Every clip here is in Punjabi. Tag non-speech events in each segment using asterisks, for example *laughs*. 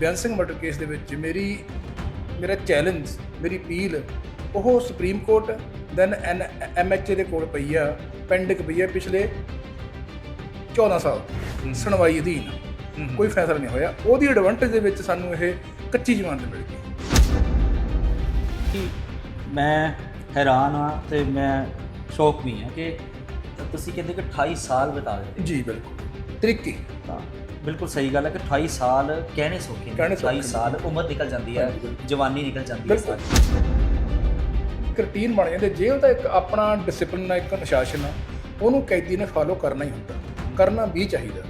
ਬਿਆਨ ਸਿੰਘ ਮਰਡਰ ਕੇਸ ਦੇ ਵਿੱਚ ਮੇਰੀ ਮੇਰਾ ਚੈਲੰਜ ਮੇਰੀ ਅਪੀਲ ਉਹ supreme court then N MHA ਦੇ ਕੋਲ ਪਈ ਆ ਪੈਂਡਿੰਗ ਪਈ ਆ ਪਿਛਲੇ 14 ਸਾਲ ਸੁਣਵਾਈ ਅਧੀਨ। ਕੋਈ ਫੈਸਲਾ ਨਹੀਂ ਹੋਇਆ। ਉਹਦੀ ਐਡਵਾਂਟੇਜ ਦੇ ਵਿੱਚ ਸਾਨੂੰ ਇਹ ਕੱਚੀ ਜ਼ਮਾਨਤ ਮਿਲ ਗਈ। ਕਿ ਮੈਂ ਹੈਰਾਨ ਹਾਂ ਤੇ ਮੈਂ ਸ਼ੌਕ ਵੀ ਹਾਂ ਕਿ ਤੁਸੀਂ ਕਹਿੰਦੇ ਕਿ 28 ਸਾਲ ਬਿਤਾ ਦਿੱਤੇ। ਜੀ ਬਿਲਕੁਲ। ਤਰੀਕੇ। ਤਾਂ ਬਿਲਕੁਲ ਸਹੀ ਗੱਲ ਹੈ ਕਿ 28 ਸਾਲ ਕਹਿਣੇ ਸੌਖੇ ਨੇ। ਕਹਿਣੇ ਸੌਖੇ 28 ਨੇ। ਸਾਲ ਉਮਰ ਨਿਕਲ ਜਾਂਦੀ ਹੈ। ਜਵਾਨੀ ਨਿਕਲ ਜਾਂਦੀ ਹੈ ਬਿਲਕੁਲ। ਸਾਰੀ ਇੱਕ ਰੂਟੀਨ ਬਣ ਜਾਂਦੀ ਜੇਲ੍ਹ ਦਾ ਇੱਕ ਆਪਣਾ ਡਿਸਪਲਿਨ ਆ ਇੱਕ ਅਨੁਸ਼ਾਸਨ ਆ ਉਹਨੂੰ ਕੈਦੀ ਨੇ ਫਾਲੋ ਕਰਨਾ ਹੀ ਹੁੰਦਾ। ਕਰਨਾ ਵੀ ਚਾਹੀਦਾ।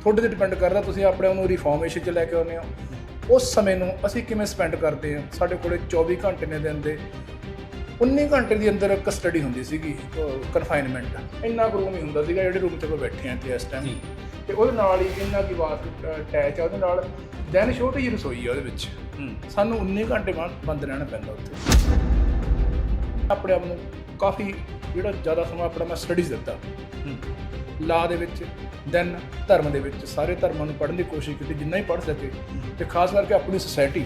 ਤੁਹਾਡੇ ਤੇ ਡਿਪੈਂਡ ਕਰਦਾ ਤੁਸੀਂ ਆਪਣੇ ਆਪ ਨੂੰ ਰਿਫਾਰਮੇਸ਼ਨ 'ਚ ਲੈ ਕੇ ਆਉਂਦੇ ਹੋ। ਉਸ ਸਮੇਂ ਨੂੰ ਅਸੀਂ ਕਿਵੇਂ ਸਪੈਂਡ ਕਰਦੇ ਹਾਂ? ਸਾਡੇ ਕੋਲੇ 24 ਘੰਟੇ ਨੇ ਦਿਨ ਦੇ। 19 ਘੰਟੇ ਦੇ ਅੰਦਰ ਕਸਟਡੀ ਹੁੰਦੀ ਸੀਗੀ ਕਨਫਾਈਨਮੈਂਟ ਇੰਨਾ ਕੁ ਰੂਮ ਹੀ ਹੁੰਦਾ ਸੀਗਾ ਜਿਹੜੇ ਰੂਮ 'ਚ ਆਪਾਂ ਬੈਠੇ ਹਾਂ ਤੇ ਇਸ ਟਾਈਮ ਤੇ ਉਹਦੇ ਨਾਲ ਹੀ ਇੰਨਾ ਕੀ ਵਾਸ ਅਟੈਚ ਆ ਉਹਦੇ ਨਾਲ। ਦੈਨ ਛੋਟੀ ਜਿਹੀ ਰਸੋਈ ਆ ਉਹਦੇ ਵਿੱਚ। ਸਾਨੂੰ 19 ਘੰਟੇ ਬਾਅਦ ਬੰਦ ਰਹਿਣਾ ਪੈਂਦਾ ਉੱਥੇ। ਆਪਣੇ ਆਪ ਨੂੰ ਕਾਫੀ ਜਿਹੜਾ ਜ਼ਿਆਦਾ ਸਮਾਂ ਆਪਣਾ ਮੈਂ ਸਟੱਡੀਜ਼ ਦਿੱਤਾ। ਲਾ ਦੇ ਵਿੱਚ ਦੈਨ ਧਰਮ ਦੇ ਵਿੱਚ। ਸਾਰੇ ਧਰਮਾਂ ਨੂੰ ਪੜ੍ਹਨ ਦੀ ਕੋਸ਼ਿਸ਼ ਕੀਤੀ ਜਿੰਨਾ ਹੀ ਪੜ੍ਹ ਸਕੇ। ਤੇ ਖਾਸ ਕਰਕੇ ਆਪਣੀ ਸੁਸਾਇਟੀ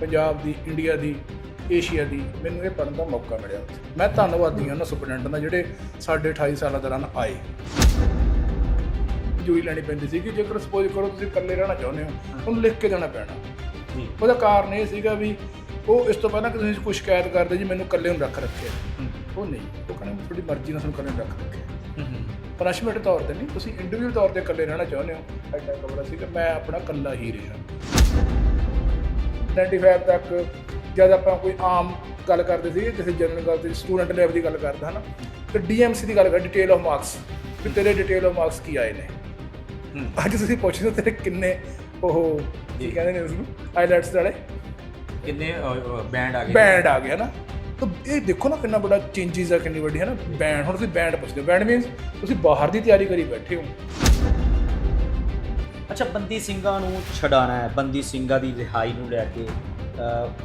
ਪੰਜਾਬ ਦੀ ਇੰਡੀਆ ਦੀ ਏਸ਼ੀਆ ਦੀ ਮੈਨੂੰ ਇਹ ਪੜ੍ਹਨ ਦਾ ਮੌਕਾ ਮਿਲਿਆ। ਮੈਂ ਧੰਨਵਾਦੀ ਹਾਂ ਉਹਨਾਂ ਸੁਪਰਡੈਂਟਾਂ ਦਾ ਜਿਹੜੇ ਸਾਡੇ 28 ਸਾਲਾਂ ਦੌਰਾਨ ਆਏ। ਜੂਈ ਲੈਣੀ ਪੈਂਦੀ ਸੀ ਕਿ ਜੇਕਰ ਸਪੋਜ਼ ਕਰੋ ਤੁਸੀਂ ਇਕੱਲੇ ਰਹਿਣਾ ਚਾਹੁੰਦੇ ਹੋ ਉਹਨੂੰ ਲਿਖ ਕੇ ਦੇਣਾ ਪੈਣਾ। ਉਹਦਾ ਕਾਰਨ ਇਹ ਸੀਗਾ ਵੀ ਉਹ ਇਸ ਤੋਂ ਪਹਿਲਾਂ ਕਿ ਤੁਸੀਂ ਕੋਈ ਸ਼ਿਕਾਇਤ ਕਰਦੇ ਜੀ ਮੈਨੂੰ ਇਕੱਲੇ ਨੂੰ ਰੱਖ ਰੱਖਿਆ ਉਹ ਨਹੀਂ ਉਹ ਕਹਿੰਦੇ ਤੁਹਾਡੀ ਮਰਜ਼ੀ ਨਾਲ ਤੁਹਾਨੂੰ ਇਕੱਲੇ ਰੱਖ ਰੱਖਿਆ ਪਨਿਸ਼ਮੈਂਟ ਤੌਰ ਤੇ ਨਹੀਂ ਤੁਸੀਂ ਇੰਡੀਵਿਜੂਅਲ ਤੌਰ ਤੇ ਇਕੱਲੇ ਰਹਿਣਾ ਚਾਹੁੰਦੇ ਹੋ। ਐਡਾ ਕਮਰਾ ਸੀ ਕਿ ਮੈਂ ਆਪਣਾ ਇਕੱਲਾ ਹੀ ਰਿਹਾ। 95 ਤੱਕ ਜਦ ਆਪਾਂ ਕੋਈ ਆਮ ਗੱਲ ਕਰਦੇ ਸੀ ਕਿਸੇ ਜਨਰਲ ਗੱਲ ਤੇ ਸਟੂਡੈਂਟ ਲੈਵਲ ਦੀ ਗੱਲ ਕਰਦਾ ਹਨਾ? ਤੇ ਡੀਐਮਸੀ ਦੀ ਗੱਲ ਕਰ ਡਿਟੇਲ ਆਫ ਮਾਰਕਸ ਕਿ ਤੇਰੇ ਡਿਟੇਲ ਆਫ ਮਾਰਕਸ ਕੀ ਆਏ ਨੇ? ਅੱਜ ਤੁਸੀਂ ਪੁੱਛਦੇ ਹੋ ਤੇਰੇ ਕਿੰਨੇ ਉਹ ਕੀ ਕਹਿੰਦੇ ਨੇ ਉਸ ਨੂੰ ਆਈਲੈਟਸ ਵਾਲੇ। ਕਿੰਨੇ ਬੈਂਡ ਆ ਗਏ? ਬੈਂਡ ਆ ਗਿਆ ਨਾ ਤਾਂ ਇਹ ਦੇਖੋ ਨਾ ਕਿੰਨਾ ਵੱਡਾ ਚੇਂਜਸ ਆ ਕਿੰਨੀ ਵੱਡੀ ਹੈ ਨਾ ਬੈਂਡ ਹੁਣ ਤੁਸੀਂ ਬੈਂਡ ਪੁੱਛਦੇ ਹੋ। ਬੈਂਡ ਮੀਨਸ ਤੁਸੀਂ ਬਾਹਰ ਦੀ ਤਿਆਰੀ ਕਰੀ ਬੈਠੇ ਹੋ। ਅੱਛਾ ਬੰਦੀ ਸਿੰਘਾਂ ਨੂੰ ਛਡਾਣਾ ਹੈ ਬੰਦੀ ਸਿੰਘਾਂ ਦੀ ਰਿਹਾਈ ਨੂੰ ਲੈ ਕੇ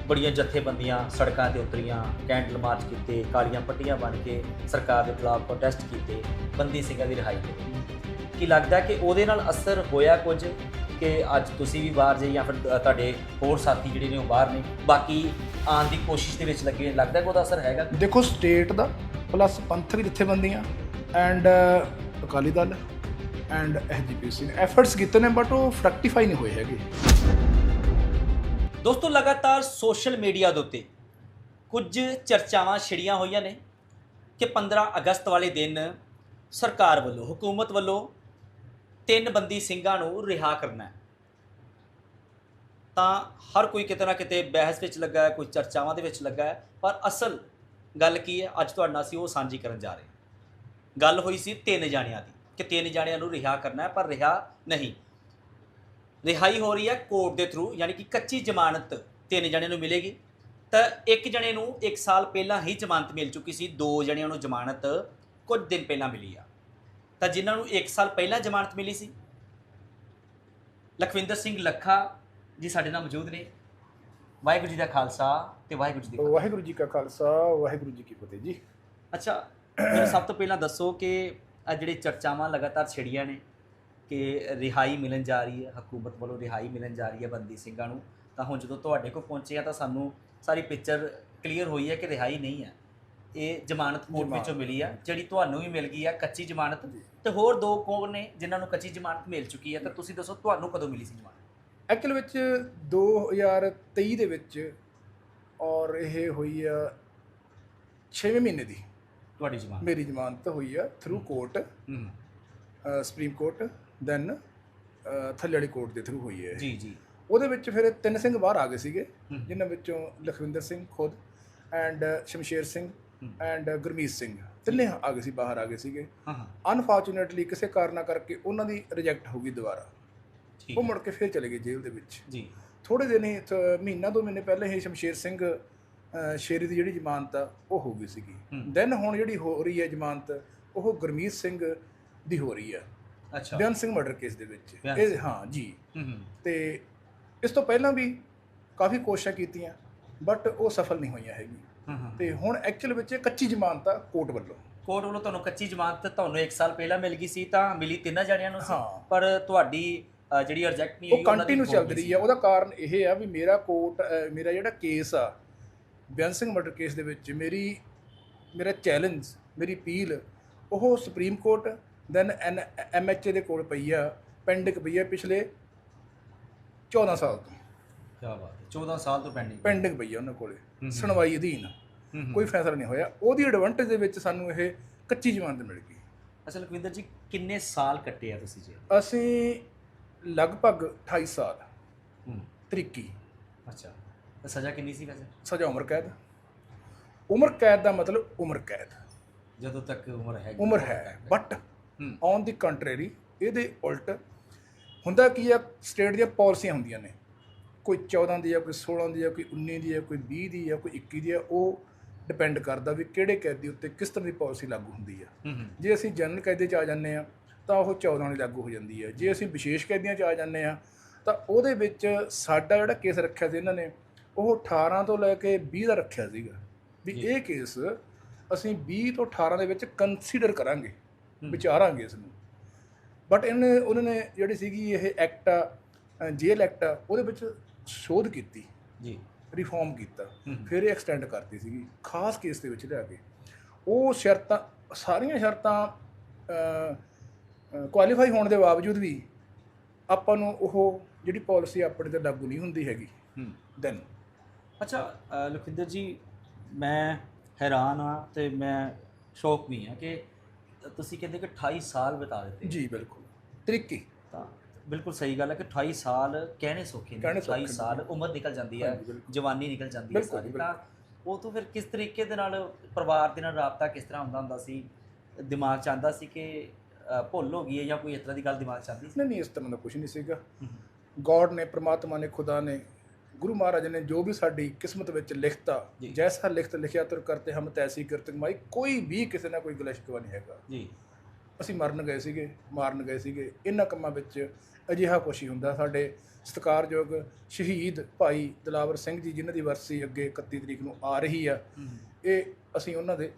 ਬੜੀਆਂ ਜਥੇਬੰਦੀਆਂ ਸੜਕਾਂ ਤੇ ਉਤਰੀਆਂ ਕੈਂਡਲ ਮਾਰਚ ਕੀਤੇ ਕਾਲੀਆਂ ਪੱਟੀਆਂ ਬਣ ਕੇ ਸਰਕਾਰ ਦੇ ਖਿਲਾਫ ਪ੍ਰੋਟੈਸਟ ਕੀਤੇ ਬੰਦੀ ਸਿੰਘਾਂ ਦੀ ਰਿਹਾਈ ਲਈ ਕੀ ਲੱਗਦਾ ਕਿ ਉਹਦੇ ਨਾਲ ਅਸਰ ਹੋਇਆ ਕੁਝ ਕਿ ਅੱਜ ਤੁਸੀਂ ਵੀ ਬਾਹਰ ਜੇ ਜਾਂ ਫਿਰ ਤੁਹਾਡੇ ਹੋਰ ਸਾਥੀ ਜਿਹੜੇ ਨੇ ਉਹ ਬਾਹਰ ਨੇ? ਬਾਕੀ ਆਉਣ ਦੀ ਕੋਸ਼ਿਸ਼ ਦੇ ਵਿੱਚ ਲੱਗੇ ਲੱਗਦਾ ਕਿ ਉਹਦਾ ਅਸਰ ਹੈਗਾ? ਦੇਖੋ ਸਟੇਟ ਦਾ ਪਲੱਸ ਪੰਥਕ ਜਥੇਬੰਦੀਆਂ and Akali Dal and SGPC ਨੇ। ਐਫਰਟਸ ਕੀਤੇ ਨੇ ਬਟ ਉਹ ਫਰੈਕਟੀਫਾਈ ਨਹੀਂ ਹੋਏ ਹੈਗੇ। ਦੋਸਤੋ ਲਗਾਤਾਰ ਸੋਸ਼ਲ ਮੀਡੀਆ ਦੇ ਉੱਤੇ ਕੁਝ ਚਰਚਾਵਾਂ ਛਿੜੀਆਂ ਹੋਈਆਂ ਨੇ ਕਿ 15 ਅਗਸਤ ਵਾਲੇ ਦਿਨ ਸਰਕਾਰ ਵੱਲੋਂ ਹਕੂਮਤ ਵੱਲੋਂ ਤਿੰਨ ਬੰਦੀ ਸਿੰਘਾਂ ਨੂੰ ਰਿਹਾ ਕਰਨਾ ਹੈ। ਤਾਂ ਹਰ ਕੋਈ ਕਿਤੇ ਨਾ ਕਿਤੇ ਬਹਿਸ ਵਿੱਚ ਲੱਗਾ ਹੈ, ਕੋਈ ਚਰਚਾਵਾਂ ਦੇ ਵਿੱਚ ਲੱਗਾ ਹੈ, ਪਰ ਅਸਲ ਗੱਲ ਕੀ ਹੈ, ਅੱਜ ਤੁਹਾਡੇ ਨਾਲ ਅਸੀਂ ਉਹ ਸਾਂਝੀ ਕਰਨ ਜਾ ਰਹੇ ਹਾਂ। ਗੱਲ ਹੋਈ ਸੀ ਤਿੰਨ ਜਾਣਿਆਂ ਦੀ, ਕਿ ਤਿੰਨ ਜਾਣਿਆਂ ਨੂੰ ਰਿਹਾ ਕਰਨਾ ਹੈ, ਪਰ ਰਿਹਾ ਨਹੀਂ। ਰਿਹਾਈ ਹੋ ਰਹੀ ਹੈ ਕੋਰਟ ਦੇ ਥਰੂ ਯਾਨੀ ਕਿ ਕੱਚੀ ਜ਼ਮਾਨਤ ਤਿੰਨ ਜਣਿਆਂ ਨੂੰ ਮਿਲੇਗੀ। ਤਾਂ ਇੱਕ ਜਣੇ ਨੂੰ 1 ਸਾਲ ਪਹਿਲਾਂ ਹੀ ਜ਼ਮਾਨਤ ਮਿਲ ਚੁੱਕੀ ਸੀ, ਦੋ ਜਣਿਆਂ ਨੂੰ ਜ਼ਮਾਨਤ ਕੁਝ ਦਿਨ ਪਹਿਲਾਂ ਮਿਲੀ ਆ। ਤਾਂ ਜਿਨ੍ਹਾਂ ਨੂੰ 1 ਸਾਲ ਪਹਿਲਾਂ ਜ਼ਮਾਨਤ ਮਿਲੀ ਸੀ? ਲਖਵਿੰਦਰ ਸਿੰਘ ਲੱਖਾ ਜੀ ਸਾਡੇ ਨਾਲ ਮੌਜੂਦ ਨੇ। ਵਾਹਿਗੁਰੂ ਜੀ ਦਾ ਖਾਲਸਾ ਤੇ ਵਾਹਿਗੁਰੂ ਜੀ ਦੀ ਫਤਿਹ। ਵਾਹਿਗੁਰੂ ਜੀ ਕਾ ਖਾਲਸਾ ਵਾਹਿਗੁਰੂ ਜੀ ਕੀ ਫਤਿਹ ਜੀ। ਅੱਛਾ ਮੈਨੂੰ ਸਭ ਤੋਂ ਪਹਿਲਾਂ ਦੱਸੋ ਕਿ ਆ ਜਿਹੜੇ ਚਰਚਾਵਾਂ ਲਗਾਤਾਰ ਛਿੜੀਆਂ ਨੇ ਕਿ ਰਿਹਾਈ ਮਿਲਣ ਜਾ ਰਹੀ ਹੈ ਹਕੂਮਤ ਵੱਲੋਂ ਰਿਹਾਈ ਮਿਲਣ ਜਾ ਰਹੀ ਹੈ ਬੰਦੀ ਸਿੰਘਾਂ ਨੂੰ ਤਾਂ ਹੁਣ ਜਦੋਂ ਤੁਹਾਡੇ ਕੋਲ ਪਹੁੰਚੇ ਆ ਤਾਂ ਸਾਨੂੰ ਸਾਰੀ ਪਿਕਚਰ ਕਲੀਅਰ ਹੋਈ ਹੈ ਕਿ ਰਿਹਾਈ ਨਹੀਂ ਹੈ। ਇਹ ਜ਼ਮਾਨਤ ਕੋਰਟ। ਵਿੱਚੋਂ ਮਿਲੀ ਆ ਜਿਹੜੀ ਤੁਹਾਨੂੰ ਵੀ ਮਿਲ ਗਈ ਆ ਕੱਚੀ ਜ਼ਮਾਨਤ। ਤੇ ਹੋਰ ਦੋ ਕੋਰ ਨੇ ਜਿਨ੍ਹਾਂ ਨੂੰ ਕੱਚੀ ਜ਼ਮਾਨਤ ਮਿਲ ਚੁੱਕੀ ਹੈ ਤਾਂ ਤੁਸੀਂ ਦੱਸੋ ਤੁਹਾਨੂੰ ਕਦੋਂ ਮਿਲੀ ਸੀ ਜ਼ਮਾਨਤ ਐਕਚੁਅਲ ਵਿੱਚ 2023 ਦੇ ਵਿੱਚ ਔਰ ਇਹ ਹੋਈ ਆ 6ਵੇਂ ਮਹੀਨੇ ਦੀ ਤੁਹਾਡੀ ਜ਼ਮਾਨਤ ਮੇਰੀ ਜ਼ਮਾਨਤ ਹੋਈ ਆ ਥਰੂ ਕੋਰਟ ਹੂੰ ਸੁਪਰੀਮ ਕੋਰਟ ਦੈਨ ਥੱਲੇ ਵਾਲੀ ਕੋਰਟ ਦੇ ਥਰੂ ਹੋਈ ਹੈ। ਜੀ ਜੀ ਉਹਦੇ ਵਿੱਚ ਫਿਰ ਤਿੰਨ ਸਿੰਘ ਬਾਹਰ ਆ ਗਏ ਸੀਗੇ। ਜਿਨ੍ਹਾਂ ਵਿੱਚੋਂ ਲਖਵਿੰਦਰ ਸਿੰਘ ਖੁਦ ਐਂਡ ਸ਼ਮਸ਼ੇਰ ਸਿੰਘ। ਐਂਡ ਗੁਰਮੀਤ ਸਿੰਘ ਤਿੰਨੇ ਆ ਗਏ ਸੀ ਬਾਹਰ ਆ ਗਏ ਸੀਗੇ। ਅਨਫੋਰਚੂਨੇਟਲੀ ਕਿਸੇ ਕਾਰਨਾ ਕਰਕੇ ਉਹਨਾਂ ਦੀ ਰਿਜੈਕਟ ਹੋ ਗਈ ਦੁਬਾਰਾ। ਠੀਕ ਉਹ। ਮੁੜ ਕੇ ਫਿਰ ਚਲੇ ਗਏ ਜੇਲ੍ਹ ਦੇ ਵਿੱਚ। ਜੀ। ਥੋੜੇ ਦਿਨ ਹੀ ਮਹੀਨਾ ਦੋ ਮਹੀਨੇ ਪਹਿਲਾਂ ਹੀ ਸ਼ਮਸ਼ੇਰ ਸਿੰਘ ਸ਼ੇਰੀ ਦੀ ਜਿਹੜੀ ਜ਼ਮਾਨਤ ਆ ਉਹ ਹੋ ਗਈ ਸੀਗੀ। ਦੈਨ ਹੁਣ ਜਿਹੜੀ ਹੋ ਰਹੀ ਹੈ ਜ਼ਮਾਨਤ ਉਹ ਗੁਰਮੀਤ ਸਿੰਘ ਦੀ ਹੋ ਰਹੀ ਹੈ। ਅੱਛਾ। ਬਿਆਨ ਸਿੰਘ ਮਰਡਰ ਕੇਸ ਦੇ ਵਿੱਚ। ਇਹ। ਹਾਂ ਜੀ। ਤੇ ਇਸ ਤੋਂ ਪਹਿਲਾਂ ਵੀ ਕਾਫੀ ਕੋਸ਼ਿਸ਼ਾਂ ਕੀਤੀਆਂ ਬਟ ਉਹ ਸਫਲ ਨਹੀਂ ਹੋਈਆਂ ਹੈਗੀਆਂ। ਹੂੰ ਹੂੰ ਤੇ ਹੁਣ ਐਕਚੁਅਲ ਵਿੱਚ ਇਹ ਕੱਚੀ ਜ਼ਮਾਨਤ ਆ ਕੋਰਟ ਵੱਲੋਂ। ਕੋਰਟ ਵੱਲੋਂ ਤੁਹਾਨੂੰ ਕੱਚੀ ਜ਼ਮਾਨਤ ਤੁਹਾਨੂੰ 1 ਸਾਲ ਪਹਿਲਾਂ ਮਿਲ ਗਈ ਸੀ ਤਾਂ ਮਿਲੀ ਤਿੰਨਾਂ ਜਣਿਆਂ ਨੂੰ ਸੀ। ਹਾਂ। ਪਰ ਤੁਹਾਡੀ ਜਿਹੜੀ ਰਿਜੈਕਟ ਨਹੀਂ ਉਹ ਹੋਈ ਕੰਟੀਨਿਊ ਚੱਲਦੀ ਰਹੀ ਆ। ਉਹਦਾ ਕਾਰਨ ਇਹ ਆ ਵੀ ਮੇਰਾ ਕੋਰਟ ਮੇਰਾ ਜਿਹੜਾ ਕੇਸ ਆ ਬੇਅੰਤ ਸਿੰਘ ਮਰਡਰ ਕੇਸ ਦੇ ਵਿੱਚ ਮੇਰੀ ਮੇਰਾ ਚੈਲੰਜ ਮੇਰੀ ਅਪੀਲ ਉਹ supreme court then in MHA ਦੇ ਕੋਲ ਪਈ ਆ ਪੈਂਡਿੰਗ ਪਈ ਆ ਪਿਛਲੇ 14 ਸਾਲ ਤੋਂ। ਕੀ ਬਾਤ ਹੈ 14 ਸਾਲ ਤੋਂ ਪੈਂਡਿੰਗ ਪੈਂਡਿੰਗ ਪਈ ਆ ਉਹਨਾਂ ਕੋਲੇ। ਸੁਣਵਾਈ ਅਧੀਨ। ਕੋਈ ਫੈਸਲਾ ਨਹੀਂ ਹੋਇਆ। ਉਹਦੀ ਐਡਵਾਂਟੇਜ ਦੇ ਵਿੱਚ ਸਾਨੂੰ ਇਹ ਕੱਚੀ ਜ਼ਮਾਨਤ ਮਿਲ ਗਈ। ਅਸਲ ਲਖਵਿੰਦਰ ਜੀ ਕਿੰਨੇ ਸਾਲ ਕੱਟੇ ਆ ਤੁਸੀਂ ਜੀ ਅਸੀਂ ਲਗਭਗ 28 ਸਾਲ ਤਰੀਕੀ। ਅੱਛਾ। ਤਾਂ ਸਜ਼ਾ ਕਿੰਨੀ ਸੀ ਵੈਸੇ? ਸਜ਼ਾ ਉਮਰ ਕੈਦ। ਉਮਰ ਕੈਦ ਦਾ ਮਤਲਬ ਉਮਰ ਕੈਦ। ਜਦੋਂ ਤੱਕ ਉਮਰ ਹੈ ਉਮਰ ਹੈ ਬਟ ਔਨ ਦੀ ਕੰਟਰੇਰੀ ਇਹਦੇ ਉਲਟ ਹੁੰਦਾ ਕੀ ਆ ਸਟੇਟ ਦੀਆਂ ਪਾਲਿਸੀਆਂ ਹੁੰਦੀਆਂ ਨੇ। ਕੋਈ 14 ਦੀ ਆ ਕੋਈ 16 ਦੀ ਆ ਕੋਈ 19 ਦੀ ਆ ਕੋਈ 20 ਦੀ ਆ ਕੋਈ 21 ਦੀ ਆ ਉਹ ਡਿਪੈਂਡ ਕਰਦਾ ਵੀ ਕਿਹੜੇ ਕੈਦੀ ਉੱਤੇ ਕਿਸ ਤਰ੍ਹਾਂ ਦੀ ਪਾਲਿਸੀ ਲਾਗੂ ਹੁੰਦੀ ਆ। ਹੂੰ ਹੂੰ। ਜੇ ਅਸੀਂ ਜਨਰਲ ਕੈਦੇ 'ਚ ਆ ਜਾਂਦੇ ਆ ਤਾਂ ਉਹ 14 ਦੀ ਲਾਗੂ ਹੋ ਜਾਂਦੀ ਹੈ ਜੇ ਅਸੀਂ ਵਿਸ਼ੇਸ਼ ਕੈਦੀਆਂ 'ਚ ਆ ਜਾਂਦੇ ਆ ਤਾਂ ਉਹਦੇ ਵਿੱਚ ਸਾਡਾ ਜਿਹੜਾ ਕੇਸ ਰੱਖਿਆ ਸੀ ਇਹਨਾਂ ਨੇ ਉਹ 18 ਤੋਂ ਲੈ ਕੇ 20 ਦਾ ਰੱਖਿਆ ਸੀਗਾ। ਵੀ। ਇਹ ਕੇਸ ਅਸੀਂ 20 ਤੋਂ 18 ਦੇ ਵਿੱਚ ਕੰਸੀਡਰ ਕਰਾਂਗੇ ਹੂੰ। ਵਿਚਾਰਾਂਗੇ ਇਸ ਨੂੰ। ਬਟ ਇਹਨੇ ਉਹਨਾਂ ਨੇ ਜਿਹੜੀ ਸੀਗੀ ਇਹ ਐਕਟ ਜੇਲ ਐਕਟ ਉਹਦੇ ਵਿੱਚ ਸ਼ੋਧ ਕੀਤੀ ਜੀ। ਰਿਫਾਰਮ ਕੀਤਾ ਫਿਰ ਇਹ ਐਕਸਟੈਂਡ ਕਰਤੀ ਸੀਗੀ ਖਾਸ ਕੇਸ ਦੇ ਵਿੱਚ ਲਿਆ ਕੇ। ਉਹ ਸ਼ਰਤਾਂ ਸਾਰੀਆਂ ਸ਼ਰਤਾਂ ਕੁਆਲੀਫਾਈ ਹੋਣ ਦੇ ਬਾਵਜੂਦ ਵੀ ਆਪਾਂ ਨੂੰ ਉਹ ਜਿਹੜੀ ਪਾਲਿਸੀ ਆਪਣੇ ਤੇ ਲਾਗੂ ਨਹੀਂ ਹੁੰਦੀ ਹੈਗੀ। ਹੂੰ। ਦੈਨ ਅੱਛਾ ਅ, ਲਖਵਿੰਦਰ ਜੀ ਮੈਂ ਹੈਰਾਨ ਆ ਤੇ ਮੈਂ ਸ਼ੌਕ ਵੀ ਆ ਕਿ ਤੁਸੀਂ ਕਹਿੰਦੇ ਕਿ 28 ਸਾਲ ਬਿਤਾ ਦਿੱਤੇ। ਜੀ ਬਿਲਕੁਲ। ਤਰੀਕੀ। ਤਾਂ ਬਿਲਕੁਲ ਸਹੀ ਗੱਲ ਹੈ ਕਿ 28 ਸਾਲ ਕਹਿਣੇ ਸੌਖੇ ਨੇ ਕਹਿਣੇ 28 ਸੌਖੇ ਨੇ। ਸਾਲ ਉਮਰ ਨਿਕਲ ਜਾਂਦੀ ਹੈ। ਜਵਾਨੀ ਨਿਕਲ ਜਾਂਦੀ ਹੈ ਸਾਰੀ। ਤਾਂ ਉਹ ਤੋਂ ਫਿਰ ਕਿਸ ਤਰੀਕੇ ਦੇ ਨਾਲ ਪਰਿਵਾਰ ਦੇ ਨਾਲ ਰਾਬਤਾ ਕਿਸ ਤਰ੍ਹਾਂ ਹੁੰਦਾ ਹੁੰਦਾ ਸੀ ਦਿਮਾਗ 'ਚ ਆਉਂਦਾ ਸੀ ਕਿ ਭੁੱਲ ਹੋ ਗਈ ਹੈ ਜਾਂ ਕੋਈ ਇਸ ਤਰ੍ਹਾਂ ਦੀ ਗੱਲ ਦਿਮਾਗ 'ਚ ਆਉਂਦੀ ਸੀ ਨਹੀਂ ਨਹੀਂ ਇਸ ਤਰ੍ਹਾਂ ਦਾ ਕੁਝ ਨਹੀਂ ਸੀਗਾ ਗੋਡ ਨੇ ਪ੍ਰਮਾਤਮਾ ਨੇ ਖੁਦਾ ਨੇ ਗੁਰੂ ਮਹਾਰਾਜ ਨੇ ਜੋ ਵੀ ਸਾਡੀ ਕਿਸਮਤ ਵਿੱਚ ਲਿਖਤਾ। ਜੈਸਾ ਲਿਖਤ ਲਿਖਿਆ ਤੁਰ ਕਰਤੇ ਹਮ ਤੈਸੀ ਕਿਰਤ ਕਮਾਈ ਕੋਈ ਵੀ ਕਿਸੇ ਨਾਲ ਕੋਈ ਗਿਲਾ ਸ਼ਿਕਵਾ ਨਹੀਂ ਹੈਗਾ ਜੀ ਅਸੀਂ ਮਰਨ ਗਏ ਸੀਗੇ ਮਾਰਨ ਗਏ ਸੀਗੇ। ਇਹਨਾਂ ਕੰਮਾਂ ਵਿੱਚ ਅਜਿਹਾ ਕੁਛ ਹੀ ਹੁੰਦਾ। ਸਾਡੇ ਸਤਿਕਾਰਯੋਗ ਸ਼ਹੀਦ ਭਾਈ ਦਲਾਵਰ ਸਿੰਘ ਜੀ ਜਿਨ੍ਹਾਂ ਦੀ ਵਰਸੀ ਅੱਗੇ 31 ਤਰੀਕ ਨੂੰ ਆ ਰਹੀ ਆ ਇਹ ਅਸੀਂ ਉਹਨਾਂ ਦੇ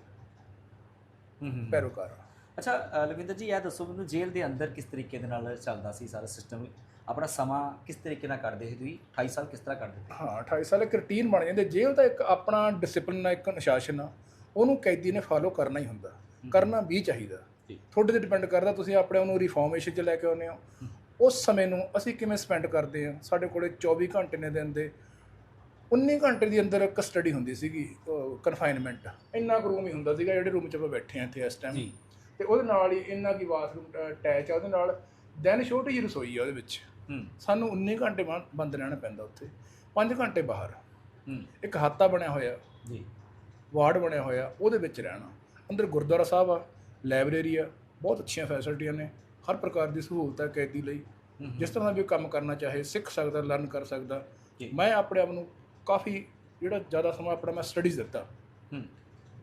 ਪੈਰੋਕਾਰ ਅੱਛਾ ਅ, ਲਖਵਿੰਦਰ ਜੀ ਇਹ ਦੱਸੋ ਮੈਨੂੰ ਜੇਲ੍ਹ ਦੇ ਅੰਦਰ ਕਿਸ ਤਰੀਕੇ ਦੇ ਨਾਲ ਚੱਲਦਾ ਸੀ ਸਾਰਾ ਸਿਸਟਮ ਆਪਣਾ ਸਮਾਂ ਕਿਸ ਤਰੀਕੇ ਨਾਲ ਕੱਢਦੇ ਸੀ ਤੁਸੀਂ? 28 ਸਾਲ ਕਿਸ ਤਰ੍ਹਾਂ ਕੱਢਦੇ ਸੀ? ਹਾਂ 28 ਸਾਲ ਇੱਕ ਰੁਟੀਨ ਬਣ ਜਾਂਦੇ। ਜੇਲ੍ਹ ਦਾ ਇੱਕ ਆਪਣਾ ਡਿਸਪਲਿਨ ਆ ਇੱਕ ਅਨੁਸ਼ਾਸਨ ਆ। ਉਹਨੂੰ ਕੈਦੀ ਨੇ ਫਾਲੋ ਕਰਨਾ ਹੀ ਹੁੰਦਾ। ਕਰਨਾ ਵੀ ਚਾਹੀਦਾ। ਤੁਹਾਡੇ ਤੇ ਡਿਪੈਂਡ ਕਰਦਾ ਤੁਸੀਂ ਆਪਣੇ ਉਹਨੂੰ ਰਿਫਾਰਮੇਸ਼ਨ 'ਚ ਲੈ ਕੇ ਆਉਂਦੇ ਹੋ। ਉਸ ਸਮੇਂ ਨੂੰ ਅਸੀਂ ਕਿਵੇਂ ਸਪੈਂਡ ਕਰਦੇ ਹਾਂ? ਸਾਡੇ ਕੋਲੇ 24 ਘੰਟੇ ਨੇ ਦਿਨ ਦੇ। 19 ਘੰਟੇ ਦੀ ਅੰਦਰ ਕਸਟਡੀ ਹੁੰਦੀ ਸੀਗੀ ਕਨਫਾਈਨਮੈਂਟ ਇੰਨਾ ਕੁ ਰੂਮ ਹੀ ਹੁੰਦਾ ਸੀਗਾ ਜਿਹੜੇ ਰੂਮ 'ਚ ਆਪਾਂ ਬੈਠੇ ਹਾਂ ਇੱਥੇ ਇਸ ਟਾਈਮ ਤੇ ਉਹਦੇ ਨਾਲ ਹੀ ਇੰਨਾ ਕੀ ਬਾਥਰੂਮ ਅਟੈਚ ਆ ਉਹਦੇ ਨਾਲ ਦੈਨ ਛੋਟੀ ਜਿਹੀ ਰਸੋਈ ਆ ਉਹਦੇ ਵਿੱਚ। ਸਾਨੂੰ 19 ਘੰਟੇ ਬੰਦ ਰਹਿਣਾ ਪੈਂਦਾ ਉੱਥੇ। 5 ਘੰਟੇ ਬਾਹਰ। ਇੱਕ ਹਾਤਾ ਬਣਿਆ ਹੋਇਆ। ਜੀ। ਵਾਰਡ ਬਣਿਆ ਹੋਇਆ ਉਹਦੇ ਵਿੱਚ ਰਹਿਣਾ। ਅੰਦਰ ਗੁਰਦੁਆਰਾ ਸਾਹਿਬ ਆ। ਲਾਇਬ੍ਰੇਰੀ ਆ ਬਹੁਤ ਅੱਛੀਆਂ ਫੈਸਿਲਿਟੀਆਂ ਨੇ ਹਰ ਪ੍ਰਕਾਰ ਦੀ ਸਹੂਲਤ ਹੈ ਕੈਦੀ ਲਈ। ਜਿਸ ਤਰ੍ਹਾਂ ਦਾ ਵੀ ਕੰਮ ਕਰਨਾ ਚਾਹੇ ਸਿੱਖ ਸਕਦਾ ਲਰਨ ਕਰ ਸਕਦਾ। ਮੈਂ ਆਪਣੇ ਆਪ ਨੂੰ ਕਾਫੀ ਜਿਹੜਾ ਜ਼ਿਆਦਾ ਸਮਾਂ ਆਪਣਾ ਮੈਂ ਸਟੱਡੀਜ਼ ਦਿੱਤਾ।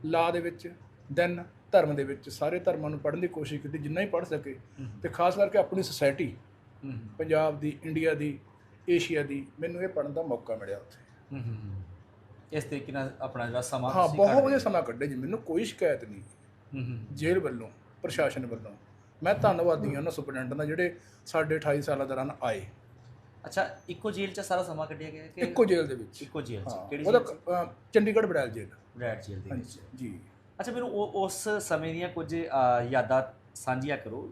ਲਾ ਦੇ ਵਿੱਚ ਦੈਨ ਧਰਮ ਦੇ ਵਿੱਚ ਸਾਰੇ ਧਰਮਾਂ ਨੂੰ ਪੜ੍ਹਨ ਦੀ ਕੋਸ਼ਿਸ਼ ਕੀਤੀ ਜਿੰਨਾ ਹੀ ਪੜ੍ਹ ਸਕੇ। ਤੇ ਖਾਸ ਕਰਕੇ ਆਪਣੀ ਸੁਸਾਇਟੀ ਪੰਜਾਬ ਦੀ ਇੰਡੀਆ ਦੀ ਏਸ਼ੀਆ ਦੀ ਮੈਨੂੰ ਇਹ ਪੜ੍ਹਨ ਦਾ ਮੌਕਾ ਮਿਲਿਆ ਉੱਥੇ। ਇਸ ਤਰੀਕੇ ਨਾਲ ਆਪਣਾ ਜਿਹੜਾ ਸਮਾਂ ਹਾਂ ਬਹੁਤ ਵਧੀਆ ਸਮਾਂ ਕੱਢਿਆ ਜੀ ਮੈਨੂੰ ਕੋਈ ਸ਼ਿਕਾਇਤ ਨਹੀਂ। ਜੇਲ੍ਹ ਵੱਲੋਂ ਪ੍ਰਸ਼ਾਸਨ ਵੱਲੋਂ। ਮੈਂ ਧੰਨਵਾਦੀ ਹਾਂ ਉਹਨਾਂ ਸੁਪਰਡੈਂਟਾਂ ਦਾ ਜਿਹੜੇ ਸਾਡੇ 28 ਸਾਲਾਂ ਦੌਰਾਨ ਆਏ। ਅੱਛਾ ਇੱਕੋ ਜੇਲ੍ਹ 'ਚ ਸਾਰਾ ਸਮਾਂ ਕੱਢਿਆ ਗਿਆ ਕਿ ਇੱਕੋ ਜੇਲ੍ਹ ਦੇ ਵਿੱਚ? ਇੱਕੋ ਜੇਲ੍ਹ 'ਚ ਕਿਹੜੀ ਉਹਦਾ ਚੰਡੀਗੜ੍ਹ ਬੜੈਲ ਜੇਲ੍ਹ। ਰੈਡ ਜੇਲ੍ਹ ਦੇ ਵਿੱਚ। ਜੀ। ਅੱਛਾ ਮੈਨੂੰ ਉਸ ਸਮੇਂ ਦੀਆਂ ਕੁਝ ਯਾਦਾਂ ਸਾਂਝੀਆਂ ਕਰੋ।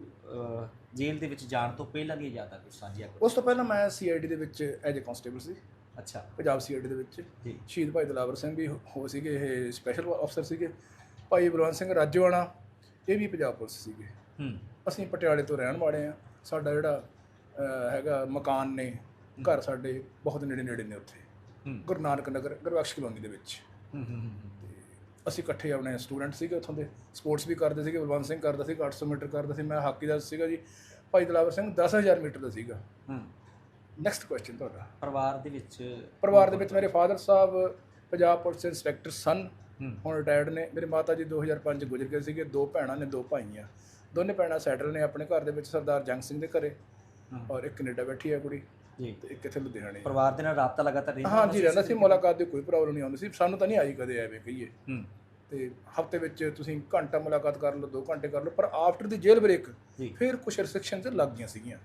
ਜੇਲ੍ਹ ਦੇ ਵਿੱਚ ਜਾਣ ਤੋਂ ਪਹਿਲਾਂ ਦੀਆਂ ਯਾਦਾਂ ਕੁਝ ਸਾਂਝੀਆਂ ਕਰੋ। ਉਸ ਤੋਂ ਪਹਿਲਾਂ ਮੈਂ ਸੀਆਈਡੀ ਦੇ ਵਿੱਚ ਐਜ ਅ ਕਨਸਟੇਬਲ ਸੀ। ਅੱਛਾ। ਪੰਜਾਬ ਸੀਆਈਡੀ ਦੇ ਵਿੱਚ। ਜੀ। ਸ਼ਹੀਦ ਭਾਈ ਦਲਾਵਰ ਸਿੰਘ ਵੀ ਹੋ ਸੀਗੇ ਇਹ ਸਪੈਸ਼ਲ ਅਫਸਰ ਸੀਗੇ। ਭਾਈ ਬਲਵੰਤ ਸਿੰਘ ਰਾਜੋਆਣਾ ਇਹ ਵੀ ਪੰਜਾਬ ਪੁਲਿਸ ਸੀਗੇ। ਹੂੰ। ਅਸੀਂ ਪਟਿਆਲੇ ਤੋਂ ਰਹਿਣ ਵਾਲੇ ਆ ਸਾਡਾ ਜਿਹੜਾ ਹੈਗਾ ਮਕਾਨ ਨੇ ਘਰ ਸਾਡੇ ਬਹੁਤ ਨੇੜੇ ਨੇੜੇ ਨੇ ਉੱਥੇ। ਗੁਰੂ ਨਾਨਕ ਨਗਰ ਗੁਰਬਖਸ਼ ਕਲੋਨੀ ਦੇ ਵਿੱਚ। ਹੂੰ ਅਸੀਂ ਇਕੱਠੇ ਆਪਣੇ ਸਟੂਡੈਂਟ ਸੀਗੇ ਉੱਥੋਂ ਦੇ। ਸਪੋਰਟਸ ਵੀ ਕਰਦੇ ਸੀਗੇ ਬਲਵੰਤ ਸਿੰਘ ਕਰਦਾ ਸੀ 800 ਮੀਟਰ ਕਰਦਾ ਸੀ। ਮੈਂ ਹਾਕੀ ਦਾ ਸੀਗਾ ਜੀ। ਭਾਈ ਦਲਾਵਰ ਸਿੰਘ 10000 ਮੀਟਰ ਦਾ ਸੀਗਾ। ਹੂੰ। ਨੈਕਸਟ ਕੁਐਸਚਨ ਤੁਹਾਡਾ। ਪਰਿਵਾਰ ਦੇ ਵਿੱਚ ਪਰਿਵਾਰ ਦੇ ਵਿੱਚ ਮੇਰੇ ਫਾਦਰ ਸਾਹਿਬ ਪੰਜਾਬ ਪੁਲਿਸ ਇੰਸਪੈਕਟਰ ਸਨ। ਹੁਣ ਰਿਟਾਇਰਡ ਨੇ ਮੇਰੇ ਮਾਤਾ ਜੀ 2005 ਚ ਗੁਜ਼ਰ ਗਏ ਸੀਗੇ ਦੋ ਭੈਣਾਂ ਨੇ ਦੋ ਭਾਈ ਆ ਦੋਨੇ ਭੈਣਾਂ ਸੈਟਲ ਨੇ ਆਪਣੇ ਘਰ ਦੇ ਵਿੱਚ ਸਰਦਾਰ ਜੰਗ ਸਿੰਘ ਦੇ ਘਰੇ। ਔਰ ਇੱਕ ਕੈਨੇਡਾ ਬੈਠੀ ਹੈ ਕੁੜੀ ਜੀ। ਤੇ ਇੱਕ ਇੱਥੇ ਲੁਧਿਆਣੇ ਪਰਿਵਾਰ ਦੇ ਨਾਲ ਰਾਬਤਾ ਲਗਾਤਾਰ ਰਹਿੰਦਾ ਹਾਂ ਜੀ ਰਹਿੰਦਾ ਸੀ ਮੁਲਾਕਾਤ ਦੀ ਕੋਈ ਪ੍ਰੋਬਲਮ ਨਹੀਂ ਆਉਂਦੀ ਸੀ। ਸਾਨੂੰ ਤਾਂ ਨਹੀਂ ਆਈ ਕਦੇ ਐਵੇਂ ਕਹੀਏ। ਤੇ ਹਫ਼ਤੇ ਵਿੱਚ ਤੁਸੀਂ ਘੰਟਾ ਮੁਲਾਕਾਤ ਕਰ ਲਓ 2 ਘੰਟੇ ਕਰ ਲਓ ਪਰ ਆਫਟਰ ਦੀ ਜੇਲ੍ਹ ਬ੍ਰੇਕ ਫਿਰ ਕੁਝ ਰਿਸਟ੍ਰਿਕਸ਼ਨਸ ਲੱਗ ਗਈਆਂ ਸੀਗੀਆਂ।